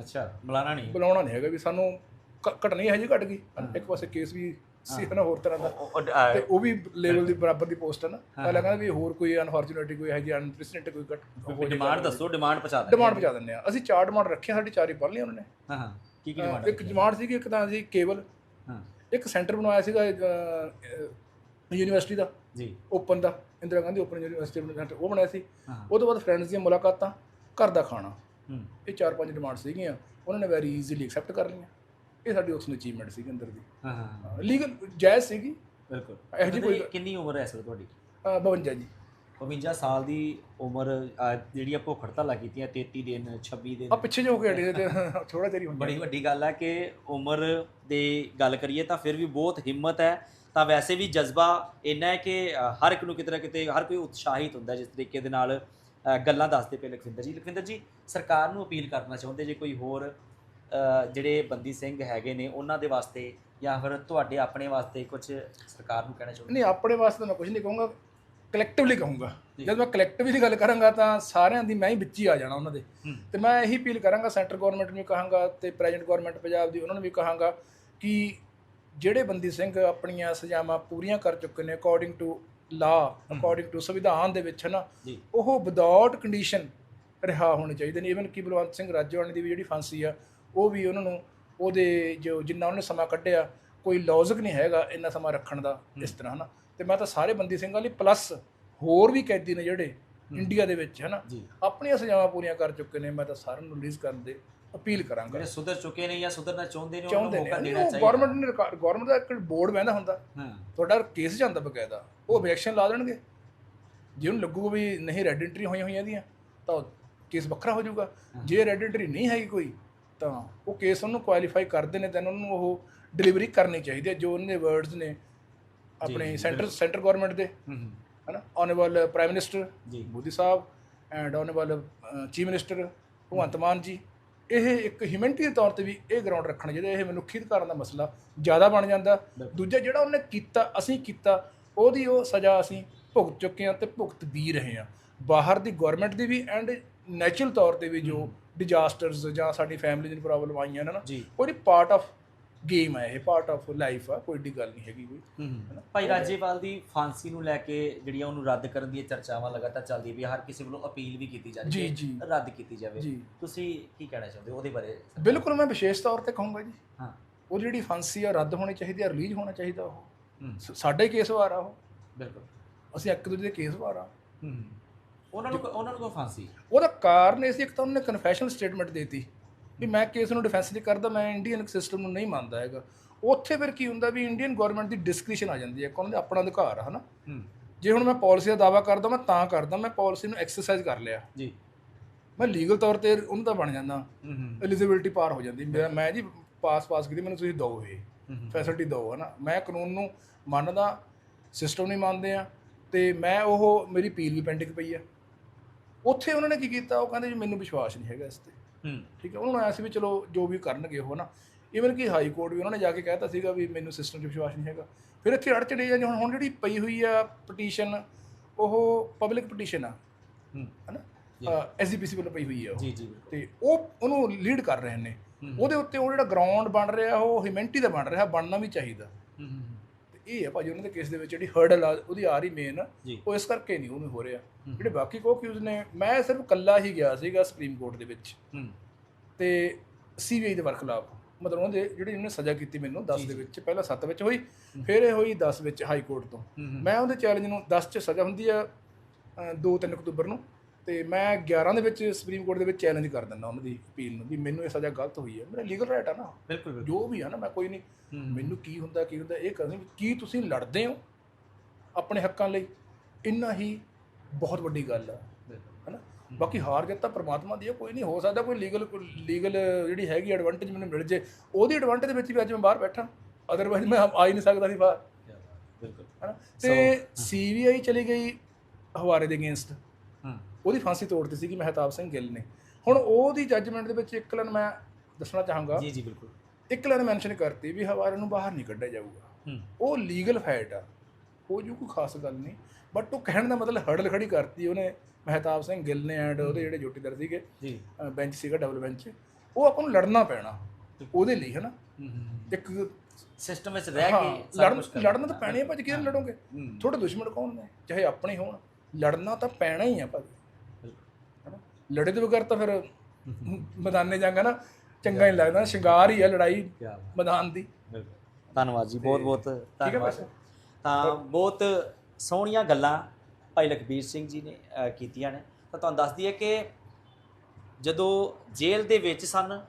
ਅੱਛਾ ਬੁਲਾਣਾ ਨਹੀਂ। ਬੁਲਾਉਣਾ ਨਹੀਂ ਹੈਗਾ ਵੀ ਸਾਨੂੰ ਘਟਣੀ ਹੈ ਜੀ ਘਟ ਗਈ। ਇੱਕ ਪਾਸੇ ਕੇਸ ਵੀ ਸੀ ਹਨਾ ਹੋਰ ਤਰ੍ਹਾਂ ਦਾ। ਉਹ- ਤੇ ਵੀ ਲੈਵਲ ਦੀ ਬਰਾਬਰ ਦੀ ਪੋਸਟ ਹੈ ਨਾ। ਪਹਿਲਾਂ ਕਹਿੰਦਾ ਵੀ ਹੋਰ ਕੋਈ ਅਨਫੋਰਚੂਨੇਟਲੀ ਕੋਈ ਹੈ ਜੀ ਅਨਪ੍ਰੈਸਿਡੈਂਟ ਕੋਈ ਘਟ ਡਿਮਾਂਡ ਦੱਸੋ ਡਿਮਾਂਡ ਪਹੁੰਚਾ ਦੇ ਡਿਮਾਂਡ ਪਹੁੰਚਾ ਦਿੰਦੇ ਆ। ਅਸੀਂ ਚਾਰ ਡਿਮਾਂਡ ਰੱਖੀਆਂ ਸਾਡੀ ਚਾਰ ਹੀ ਪੜ੍ਹ ਲਈਆਂ ਉਹਨਾਂ ਨੇ। ਹਾਂ ਹਾਂ। ਕੀ ਕੀ ਡਿਮਾਂਡ ਇੱਕ ਡਿਮਾਂਡ ਸੀਗੀ ਇੱਕ ਤਾਂ ਸੀ ਕੇਬਲ ਹਾਂ। ਇੱਕ ਸੈਂਟਰ ਬਣਵਾਇਆ ਸੀਗਾ ਯੂਨੀਵਰਸਿਟੀ ਦਾ। ਜੀ। ਓਪਨ ਦਾ ਇੰਦਰਾ ਗਾਂਧੀ ਓਪਨ ਯੂਨੀਵਰਸਿਟੀ ਦਾ center, ਉਹ ਬਣਾਇਆ ਸੀ। ਉਹ ਤੋਂ ਬਾਅਦ ਫਰੈਂਡਸ ਦੀਆਂ ਮੁਲਾਕਾਤਾਂ ਘਰ ਦਾ ਖਾਣਾ। ਹੂੰ। ਇਹ ਚਾਰ ਪੰਜ ਡਿਮਾਂਡ ਸੀਗੀਆਂ। ਉਹਨਾਂ ਨੇ ਵੈਰੀ ਈਜ਼ੀਲੀ ਐਕਸੈਪਟ ਕਰ ਲਈਆਂ। ਇਹ ਸਾਡੀ ਉਸ ਨੂੰ ਅਚੀਵਮੈਂਟ ਸੀਗੀ ਅੰਦਰ ਦੀ। ਹਾਂ ਹਾਂ। ਲੀਗਲ ਜਾਇਜ਼ ਸੀਗੀ। ਬਿਲਕੁਲ। ਇਹੋ ਜਿਹੀ ਕੋਈ- ਕਿੰਨੀ ਉਮਰ ਹੈ ਇਸ ਵੇਲੇ ਤੁਹਾਡੀ? ਅਹ 52 ਜੀ। 52 ਸਾਲ ਦੀ ਉਮਰ ਅਹ, ਜਿਹੜੀ ਆ ਭੁੱਖ ਹੜਤਾਲਾਂ ਕੀਤੀਆਂ 33 ਦਿਨ 26 ਦਿਨ। ਆ ਪਿੱਛੇ ਜੋ ਕੇ ਅੜੇ ਤੇ ਥੋੜਾ ਦੇਰੀ ਹੁੰਦੀ ਬੜੀ ਵੱਡੀ ਗੱਲ ਹੈ ਕਿ ਉਮਰ ਦੀ ਗੱਲ ਕਰੀਏ ਤਾਂ ਫਿਰ ਵੀ ਬਹੁਤ ਹਿੰਮਤ ਹੈ। ਤਾਂ ਵੈਸੇ ਵੀ ਜਜ਼ਬਾ ਇੰਨਾ ਹੈ ਕਿ ਅ, ਹਰ ਇੱਕ ਨੂੰ ਕਿਤੇ ਨਾ ਕਿਤੇ ਹਰ ਕੋਈ ਉਤਸ਼ਾਹਿਤ ਹੁੰਦਾ ਹੈ ਜਿਸ ਤਰੀਕੇ ਦੇ ਨਾਲ ਅ, ਗੱਲਾਂ ਦੱਸਦੇ ਪਏ ਲਖਵਿੰਦਰ ਜੀ। ਲਖਵਿੰਦਰ ਜੀ ਸਰਕਾਰ ਨੂੰ ਅਪੀਲ ਕਰਨਾ ਚਾਹੁੰਦੇ ਜੇ ਕੋਈ ਹੋਰ ਅ, ਜਿਹੜੇ ਬੰਦੀ ਸਿੰਘ ਹੈਗੇ ਨੇ ਉਹਨਾਂ ਦੇ ਵਾਸਤੇ ਜਾਂ ਫਿਰ ਤੁਹਾਡੇ ਆਪਣੇ ਵਾਸਤੇ ਕੁਝ ਸਰਕਾਰ ਨੂੰ ਕਹਿਣਾ ਚਾਹੁੰਦੇ ਨਹੀਂ ਆਪਣੇ ਵਾਸਤੇ ਤਾਂ ਮੈਂ ਕੁਝ ਨਹੀਂ ਕਹੂੰਗਾ ਕਲੈਕਟਿਵਲੀ ਕਹੂੰਗਾ। ਜਦ ਮੈਂ ਕਲੈਕਟਿਵਲੀ ਗੱਲ ਕਰਾਂਗਾ ਤਾਂ ਸਾਰਿਆਂ ਦੀ ਮੈਂ ਹੀ ਵਿੱਚ ਹੀ ਆ ਜਾਣਾ ਉਹਨਾਂ ਦੇ। ਤੇ ਮੈਂ ਇਹੀ ਅਪੀਲ ਕਰਾਂਗਾ ਸੈਂਟਰ ਗਵਰਨਮੈਂਟ ਨੂੰ ਕਹਾਂਗਾ ਤੇ ਪ੍ਰੈਜ਼ੈਂਟ ਗਵਰਨਮੈਂਟ ਪੰਜਾਬ ਦੀ ਉਹਨਾਂ ਨੂੰ ਵੀ ਕਹਾਂਗਾ ਕਿ ਜਿਹੜੇ ਬੰਦੀ ਸਿੰਘ ਆਪਣੀਆਂ ਸਜ਼ਾਵਾਂ ਪੂਰੀਆਂ ਕਰ ਚੁੱਕੇ ਨੇ according to law according to ਸੰਵਿਧਾਨ ਦੇ ਵਿੱਚ ਨਾ ਉਹ ਵਿਦਆਊਟ ਕੰਡੀਸ਼ਨ ਰਿਹਾ ਹੋਣੇ ਚਾਹੀਦੇ ਨੇ। ਇਵਨ ਕਿ ਬਲਵੰਤ ਸਿੰਘ ਰਾਜੋਆਣੀ ਦੀ ਵੀ ਜਿਹੜੀ ਫਾਂਸੀ ਆ ਉਹ ਵੀ ਉਹਨਾਂ ਨੂੰ ਉਹਦੇ ਜੋ ਜਿੰਨਾ ਉਹਨੇ ਸਮਾਂ ਕੱਢਿਆ ਕੋਈ ਲੌਜਿਕ ਨਹੀਂ ਹੈਗਾ ਇੰਨਾ ਸਮਾਂ ਰੱਖਣ ਦਾ ਇਸ ਤਰ੍ਹਾਂ ਹਨਾ। ਤੇ ਮੈਂ ਤਾਂ ਸਾਰੇ ਬੰਦੀ ਸਿੰਘਾਂ ਲਈ ਪਲੱਸ ਹੋਰ ਵੀ ਕੈਦੀ ਨੇ ਜਿਹੜੇ ਇੰਡੀਆ ਦੇ ਵਿੱਚ ਹਨਾ। ਆਪਣੀਆਂ ਸਜ਼ਾਵਾਂ ਪੂਰੀਆਂ ਕਰ ਚੁੱਕੇ ਨੇ ਮੈਂ ਤਾਂ ਸਾਰਿਆਂ ਨੂੰ ਰਿਲੀਜ਼ ਕਰਨ ਦੇ ਅਪੀਲ ਕਰਾਂਗਾ। ਜਿਹੜੇ ਸੁਧਰ ਚੁੱਕੇ ਨੇ ਜਾਂ ਸੁਧਰਨਾ ਚਾਹੁੰਦੇ ਨੇ ਉਹਨਾਂ ਨੂੰ ਮੌਕਾ ਦੇਣਾ ਚਾਹੀਦਾ। ਗਵਰਨਮੈਂਟ ਨੇ ਗਵਰਨਮੈਂਟ ਦਾ ਇੱਕ ਬੋਰਡ ਬਹਿੰਦਾ ਹੁੰਦਾ। ਤੁਹਾਡਾ ਕੇਸ ਜਾਂਦਾ ਬਕਾਇਦਾ। ਉਹ ਆਬਜੈਕਸ਼ਨ ਲਾ ਦੇਣਗੇ। ਜੇ ਉਹਨੂੰ ਲੱਗੂਗਾ ਵੀ ਨਹੀਂ ਰੈਡ ਐਂਟਰੀ ਹੋਈਆਂ ਹੋਈਆਂ ਦੀਆਂ ਤਾਂ ਕੇਸ ਵੱਖਰਾ ਹੋ ਜਾਊਗਾ। ਜੇ ਰੈਡ ਐਂਟਰੀ ਨਹੀਂ ਹੈਗੀ ਕੋਈ ਤਾਂ ਉਹ ਕੇਸ ਉਹਨੂੰ ਕੁਆਲੀਫਾਈ ਕਰਦੇ ਨੇ ਤਾਂ ਉਹਨੂੰ ਉਹ ਡਿਲੀਵਰੀ ਕਰਨੀ ਚਾਹੀਦੀ ਹੈ ਜੋ ਉਹਨਾਂ ਦੇ ਵਰਡਸ ਨੇ ਆਪਣੇ ਸੈਂਟਰ ਸੈਂਟਰ ਗਵਰਨਮੈਂਟ ਦੇ। ਹਨਾ? Honourable prime minister ji. Modi Sahib and honourable chief minister Bhagwant Mann ji ਇਹ ਇੱਕ ਹਿਊਮੈਨਿਟੀ ਦੇ ਤੌਰ ਤੇ ਵੀ ਇਹ ਗਰਾਊਂਡ ਰੱਖਣਾ ਚਾਹੀਦਾ ਇਹ ਮਨੁੱਖੀ ਅਧਿਕਾਰਾਂ ਦਾ ਮਸਲਾ ਜ਼ਿਆਦਾ ਬਣ ਜਾਂਦਾ। ਦੂਜਾ ਜਿਹੜਾ ਉਹਨੇ ਕੀਤਾ ਅਸੀਂ ਕੀਤਾ ਉਹਦੀ ਉਹ ਸਜ਼ਾ ਅਸੀਂ ਭੁਗਤ ਚੁੱਕੇ ਹਾਂ ਤੇ ਭੁਗਤ ਵੀ ਰਹੇ ਹਾਂ। ਬਾਹਰ ਦੀ ਗਵਰਨਮੈਂਟ ਦੀ ਵੀ ਐਂਡ ਨੈਚੁਰਲ ਤੌਰ ਤੇ ਵੀ ਜੋ ਡਿਜ਼ਾਸਟਰਸ ਜਾਂ ਸਾਡੀ ਫੈਮਿਲੀ ਦੀ ਪ੍ਰੋਬਲਮ ਆਈਆਂ ਨੇ ਨਾ ਜੀ। ਉਹਦੀ ਪਾਰਟ ਆਫ ਗੇਮ ਹੈ ਇਹ ਪਾਰਟ ਆਫ ਲਾਈਫ ਆ ਕੋਈ ਏਡੀ ਗੱਲ ਨਹੀਂ ਹੈਗੀ ਕੋਈ। ਭਾਈ ਰਾਜੇਵਾਲ ਦੀ ਫਾਂਸੀ ਨੂੰ ਲੈ ਕੇ ਜਿਹੜੀਆਂ ਉਹਨੂੰ ਰੱਦ ਕਰਨ ਦੀਆਂ ਚਰਚਾਵਾਂ ਲਗਾਤਾਰ ਚੱਲਦੀ ਵੀ ਹਰ ਕਿਸੇ ਵੱਲੋਂ ਅਪੀਲ ਵੀ ਕੀਤੀ ਜਾ ਰਹੀ ਹੈ। ਰੱਦ ਕੀਤੀ ਜਾਵੇ। ਤੁਸੀਂ ਕੀ ਕਹਿਣਾ ਚਾਹੁੰਦੇ ਹੋ ਉਹਦੇ ਬਾਰੇ? ਬਿਲਕੁਲ ਮੈਂ ਵਿਸ਼ੇਸ਼ ਤੌਰ ਤੇ ਕਹੂੰਗਾ ਜੀ। ਹਾਂ। ਉਹ ਜਿਹੜੀ ਫਾਂਸੀ ਆ ਰੱਦ ਹੋਣੀ ਚਾਹੀਦੀ ਆ ਰਿਲੀਜ਼ ਹੋਣਾ ਚਾਹੀਦਾ ਉਹ। ਸਾਡਾ ਕੇਸ ਵਾਰ ਆ ਉਹ। ਬਿਲਕੁਲ। ਅਸੀਂ ਇੱਕ ਦੂਜੇ ਦੇ ਕੇਸ ਵਾਰ ਆ। ਹੂੰ। ਉਹਨਾਂ ਨੂੰ ਉਹਨਾਂ ਨੂੰ ਕੋ ਫਾਂਸੀ? ਉਹਦਾ ਕਾਰਨ ਇਹ ਸੀ ਇੱਕ ਤਾਂ ਉਹਨੇ ਕਨਫੈਸ਼ਨਲ ਸਟੇਟਮੈਂਟ ਦੇਤੀ ਵੀ ਮੈਂ ਕੇਸ ਨੂੰ ਡਿਫੈਂਸ ਨਹੀਂ ਕਰਦਾ ਮੈਂ ਇੰਡੀਅਨ ਸਿਸਟਮ ਨੂੰ ਨਹੀਂ ਮੰਨਦਾ ਹੈਗਾ। ਉੱਥੇ ਫਿਰ ਕੀ ਹੁੰਦਾ ਵੀ ਇੰਡੀਅਨ ਗਵਰਨਮੈਂਟ ਦੀ ਡਿਸਕ੍ਰਿਸ਼ਨ ਆ ਜਾਂਦੀ ਹੈ ਕਿ ਉਹਨਾਂ ਦਾ ਆਪਣਾ ਅਧਿਕਾਰ ਆ ਹਨਾ? ਹੂੰ। ਜੇ ਹੁਣ ਮੈਂ ਪਾਲਿਸੀ ਦਾ ਦਾਵਾ ਕਰਦਾ ਮੈਂ ਤਾਂ ਕਰਦਾ ਮੈਂ ਪਾਲਿਸੀ ਨੂੰ ਐਕਸਰਸਾਈਜ਼ ਕਰ ਲਿਆ। ਜੀ। ਮੈਂ ਲੀਗਲ ਤੌਰ ਤੇ ਉਹਨੂੰ ਤਾਂ ਬਣ ਜਾਂਦਾ। ਹੂੰ ਹੂੰ। ਐਲੀਜੀਬਿਲਟੀ ਪਾਰ ਹੋ ਜਾਂਦੀ। ਮੈਂ ਜੀ ਪਾਸ ਪਾਸ ਕੀਤੀ ਮੈਨੂੰ ਤੁਸੀਂ ਦਿਓ ਇਹ। ਹੂੰ ਫੈਸਿਲਿਟੀ ਦਿਓ ਹਨਾ? ਮੈਂ ਕਾਨੂੰਨ ਨੂੰ ਮੰਨਦਾ ਸਿਸਟਮ ਨਹੀਂ ਮੰਨਦੇ ਆ ਤੇ ਮੈਂ ਉਹ ਮੇਰੀ ਅਪੀਲ ਵੀ ਪੈਂਡਿੰਗ ਪਈ ਆ। ਉੱਥੇ ਉਹਨਾਂ ਨੇ ਕੀ ਕੀਤਾ ਉਹ ਕਹਿੰਦੇ ਜੀ ਮੈਨੂੰ ਵਿਸ਼ਵਾਸ ਨਹੀਂ ਹੈਗਾ ਇਸ ਤੇ। ਹੂੰ। ਠੀਕ ਹੈ ਉਹਨਾਂ ਨੂੰ ਆਇਆ ਸੀ ਵੀ ਚਲੋ ਜੋ ਵੀ ਕਰਨਗੇ ਉਹ ਨਾ। ਇਵਨ ਕਿ ਹਾਈ ਕੋਰਟ ਵੀ ਉਹਨਾਂ ਨੇ ਜਾ ਕੇ ਕਹਿਤਾ ਸੀਗਾ ਵੀ ਮੈਨੂੰ ਸਿਸਟਮ 'ਚ ਵਿਸ਼ਵਾਸ ਨਹੀਂ ਹੈਗਾ। ਫਿਰ ਇੱਥੇ ਅੜ ਚੜੇ ਜਾਂਦੇ ਹੁਣ ਹੁਣ ਜਿਹੜੀ ਪਈ ਹੋਈ ਆ ਪਟੀਸ਼ਨ ਉਹ ਪਬਲਿਕ ਪਟੀਸ਼ਨ ਆ। ਹੂੰ। ਹਨਾ? ਐਸਜੀਪੀਸੀ ਵੱਲੋਂ ਪਈ ਹੋਈ ਆ ਉਹ। ਜੀ ਜੀ ਤੇ ਉਹ ਉਹਨੂੰ ਲੀਡ ਕਰ ਰਹੇ ਨੇ। ਉਹਦੇ ਉੱਤੇ ਉਹ ਜਿਹੜਾ ਗਰਾਊਂਡ ਬਣ ਰਿਹਾ ਉਹ ਹਿਊਮੈਨਿਟੀ ਦਾ ਬਣ ਰਿਹਾ ਬਣਨਾ ਵੀ ਚਾਹੀਦਾ। ਹੂੰ। ਇਹ ਹੈ ਭਾਜੀ? ਉਹਨਾਂ ਦੇ ਕੇਸ ਦੇ ਵਿੱਚ ਜਿਹੜੀ ਹਰਡਲ ਆ ਉਹਦੀ ਆ ਰਹੀ ਮੇਨ ਉਹ ਇਸ ਕਰਕੇ ਨਹੀਂ ਉਹਨੂੰ ਹੋ ਰਿਹਾ। ਜਿਹੜੇ ਬਾਕੀ ਕੋ ਕਿਊਜ਼ ਨੇ ਮੈਂ ਸਿਰਫ ਕੱਲਾ ਹੀ ਗਿਆ ਸੀਗਾ ਸੁਪਰੀਮ ਕੋਰਟ ਦੇ ਵਿੱਚ। ਤੇ ਸੀਬੀਆਈ ਦੇ ਵਰਖਲਾਫ ਮਤਲਬ ਉਹਦੇ ਜਿਹੜੀ ਉਹਨੇ ਸਜ਼ਾ ਕੀਤੀ ਮੈਨੂੰ 10 ਦੇ ਵਿੱਚ ਪਹਿਲਾਂ 7 ਵਿੱਚ ਹੋਈ ਫਿਰ ਇਹ ਹੋਈ 10 ਵਿੱਚ ਹਾਈ ਕੋਰਟ ਤੋਂ। ਮੈਂ ਉਹਦੇ ਚੈਲੰਜ ਨੂੰ 10 ਚ ਸਜ਼ਾ ਹੁੰਦੀ ਆ 2-3 ਅਕਤੂਬਰ ਨੂੰ। ਤੇ ਮੈਂ 11 ਦੇ ਵਿੱਚ ਸੁਪਰੀਮ ਕੋਰਟ ਦੇ ਵਿੱਚ ਚੈਲੰਜ ਕਰ ਦਿੰਦਾ ਉਹਨਾਂ ਦੀ ਅਪੀਲ ਨੂੰ ਵੀ ਮੈਨੂੰ ਇਹ ਸਜ਼ਾ ਗਲਤ ਹੋਈ ਹੈ। ਮੇਰਾ ਲੀਗਲ ਰਾਈਟ ਆ ਨਾ। ਬਿਲਕੁਲ ਜੋ ਵੀ ਆ ਨਾ ਮੈਂ ਕੋਈ ਨਹੀਂ। ਮੈਨੂੰ ਕੀ ਹੁੰਦਾ ਕੀ ਹੁੰਦਾ ਇਹ ਕਰਨੀ ਕੀ ਤੁਸੀਂ ਲੜਦੇ ਹੋ ਆਪਣੇ ਹੱਕਾਂ ਲਈ? ਇੰਨਾ ਹੀ ਬਹੁਤ ਵੱਡੀ ਗੱਲ ਆ। ਹਨਾ? ਬਾਕੀ ਹਾਰ ਜਿੱਤ ਤਾਂ ਪ੍ਰਮਾਤਮਾ ਦੀ ਹੈ ਕੋਈ ਨਹੀਂ ਹੋ ਸਕਦਾ ਕੋਈ ਲੀਗਲ ਲੀਗਲ ਜਿਹੜੀ ਹੈਗੀ ਐਡਵਾਂਟੇਜ ਮੈਨੂੰ ਮਿਲ ਜੇ। ਉਹਦੀ ਐਡਵਾਂਟੇਜ ਦੇ ਵਿੱਚ ਵੀ ਅੱਜ ਮੈਂ ਬਾਹਰ ਬੈਠਾ। ਅਦਰਵਾਈਜ਼ ਮੈਂ ਆ ਹੀ ਨਹੀਂ ਸਕਦਾ ਸੀ ਬਾਹਰ। ਬਿਲਕੁਲ। ਹਨਾ? ਤੇ ਸੀਬੀਆਈ ਚਲੀ ਗਈ ਹਵਾਰੇ ਦੇ ਅਗੇਂਸਟ ਹੂੰ। ਉਹਦੀ ਫਾਂਸੀ ਤੋੜਤੀ ਸੀ ਕਿ ਮਹਿਤਾਬ ਸਿੰਘ ਗਿੱਲ ਨੇ। ਹੁਣ ਉਹਦੀ ਜੱਜਮੈਂਟ ਦੇ ਵਿੱਚ ਇੱਕ ਲਾਈਨ ਮੈਂ ਦੱਸਣਾ ਚਾਹਾਂਗਾ। ਜੀ ਜੀ ਬਿਲਕੁਲ। ਇੱਕ ਲਾਈਨ ਮੈਂਸ਼ਨ ਕਰਤੀ ਵੀ ਹਵਾਰੇ ਨੂੰ ਬਾਹਰ ਨਹੀਂ ਕੱਢਿਆ ਜਾਊਗਾ। ਉਹ ਲੀਗਲ ਫੈਟ ਆ। ਉਹ ਜੋ ਕੋਈ ਖਾਸ ਗੱਲ ਨਹੀਂ। ਬਟ ਉਹ ਕਹਿਣ ਦਾ ਮਤਲਬ ਹਰਡਲ ਖੜੀ ਕਰਤੀ ਉਹਨੇ ਮਹਿਤਾਬ ਸਿੰਘ ਗਿੱਲ ਨੇ ਐਂਡ ਉਹਦੇ ਜਿਹੜੇ ਜੋਟੀਦਾਰ ਸੀਗੇ ਜੀ। ਬੈਂਚ ਸੀਗਾ ਡਬਲ ਬੈਂਚ ਉਹ ਆਪਾਂ ਨੂੰ ਲੜਨਾ ਪੈਣਾ ਉਹਦੇ ਲਈ ਹਨਾ? ਹੂੰ ਹੂੰ ਇੱਕ ਸਿਸਟਮ ਵਿੱਚ ਰਹਿ ਕੇ ਲੜਨ। ਲੜਨਾ ਤਾਂ ਪੈਣਾ ਹੀ ਭਾਜੀ ਨਾਲ ਲੜੋਗੇ? ਤੁਹਾਡੇ ਦੁਸ਼ਮਣ ਕੌਣ ਨੇ? ਚਾਹੇ ਆਪਣੇ ਹੋਣ। ਲੜਨਾ ਤਾਂ ਪੈਣਾ ਹੀ ਆ ਭਾਜੀ। ਲੜੇ ਤੋਂ ਬਗੈਰ ਤਾਂ ਫਿਰ ਮੈਦਾਨੇ ਜਾਂਗਾ ਨਾ ਚੰਗਾ ਨਹੀਂ ਲੱਗਦਾ ਸ਼ਿੰਗਾਰ ਹੀ ਆ ਲੜਾਈ ਮੈਦਾਨ ਦੀ। ਧੰਨਵਾਦ ਜੀ ਬਹੁਤ ਬਹੁਤ ਧੰਨਵਾਦ। ਤਾਂ ਬਹੁਤ ਸੋਹਣੀਆਂ ਗੱਲਾਂ ਭਾਈ ਲਖਬੀਰ ਸਿੰਘ ਜੀ ਨੇ ਕੀਤੀਆਂ ਨੇ। ਤਾਂ ਤੁਹਾਨੂੰ ਦੱਸ ਦਈਏ ਕਿ ਜਦੋਂ ਜੇਲ੍ਹ ਦੇ ਵਿੱਚ ਸਨ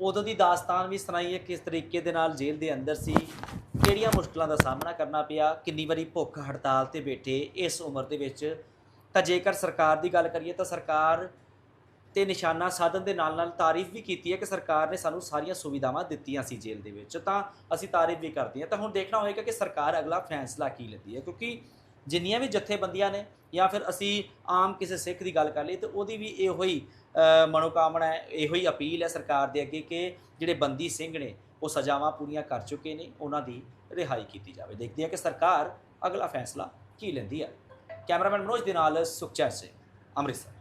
ਉਦੋਂ ਦੀ ਦਾਸਤਾਨ ਵੀ ਸੁਣਾਈ ਹੈ ਕਿਸ ਤਰੀਕੇ ਦੇ ਨਾਲ ਜੇਲ੍ਹ ਦੇ ਅੰਦਰ ਸੀ। ਕਿਹੜੀਆਂ ਮੁਸ਼ਕਲਾਂ ਦਾ ਸਾਹਮਣਾ ਕਰਨਾ ਪਿਆ? ਕਿੰਨੀ ਵਾਰੀ ਭੁੱਖ ਹੜਤਾਲ ਤੇ ਬੈਠੇ ਇਸ ਉਮਰ ਦੇ ਵਿੱਚ? ਤਾਂ ਜੇਕਰ ਸਰਕਾਰ ਦੀ ਗੱਲ ਕਰੀਏ ਤਾਂ ਸਰਕਾਰ ਤੇ ਨਿਸ਼ਾਨਾ ਸਾਧਨ ਦੇ ਨਾਲ ਨਾਲ ਤਾਰੀਫ ਵੀ ਕੀਤੀ ਹੈ ਕਿ ਸਰਕਾਰ ਨੇ ਸਾਨੂੰ ਸਾਰੀਆਂ ਸੁਵਿਧਾਵਾਂ ਦਿੱਤੀਆਂ ਸੀ ਜੇਲ੍ਹ ਦੇ ਵਿੱਚ। ਤਾਂ ਅਸੀਂ ਤਾਰੀਫ ਵੀ ਕਰਦੇ ਹਾਂ। ਤਾਂ ਹੁਣ ਦੇਖਣਾ ਹੋਏਗਾ ਕਿ ਸਰਕਾਰ ਅਗਲਾ ਫੈਸਲਾ ਕੀ ਲੈਂਦੀ ਹੈ। ਕਿਉਂਕਿ ਜਿੰਨੀਆਂ ਵੀ ਜਥੇਬੰਦੀਆਂ ਨੇ ਜਾਂ ਫਿਰ ਅਸੀਂ ਆਮ ਕਿਸੇ ਸਿੱਖ ਦੀ ਗੱਲ ਕਰ ਲਈ ਤੇ ਉਹਦੀ ਵੀ ਇਹੋ ਹੀ ਮਨੋਕਾਮਨਾ ਹੈ, ਇਹੋ ਹੀ ਅਪੀਲ ਹੈ ਸਰਕਾਰ ਦੇ ਅੱਗੇ ਕਿ ਜਿਹੜੇ ਬੰਦੀ ਸਿੰਘ ਨੇ, ਉਹ ਸਜ਼ਾਵਾਂ ਪੂਰੀਆਂ ਕਰ ਚੁੱਕੇ ਨੇ, ਉਹਨਾਂ ਦੀ ਰਿਹਾਈ ਕੀਤੀ ਜਾਵੇ। ਦੇਖਦੇ ਹਾਂ ਕਿ ਸਰਕਾਰ ਅਗਲਾ ਫੈਸਲਾ ਕੀ ਲੈਂਦੀ ਹੈ। ਕੈਮਰਾਮੈਨ ਮਨੋਜ ਦੇ ਨਾਲ ਸੁਖਚੈਨ ਸਿੰਘ, ਅੰਮ੍ਰਿਤਸਰ।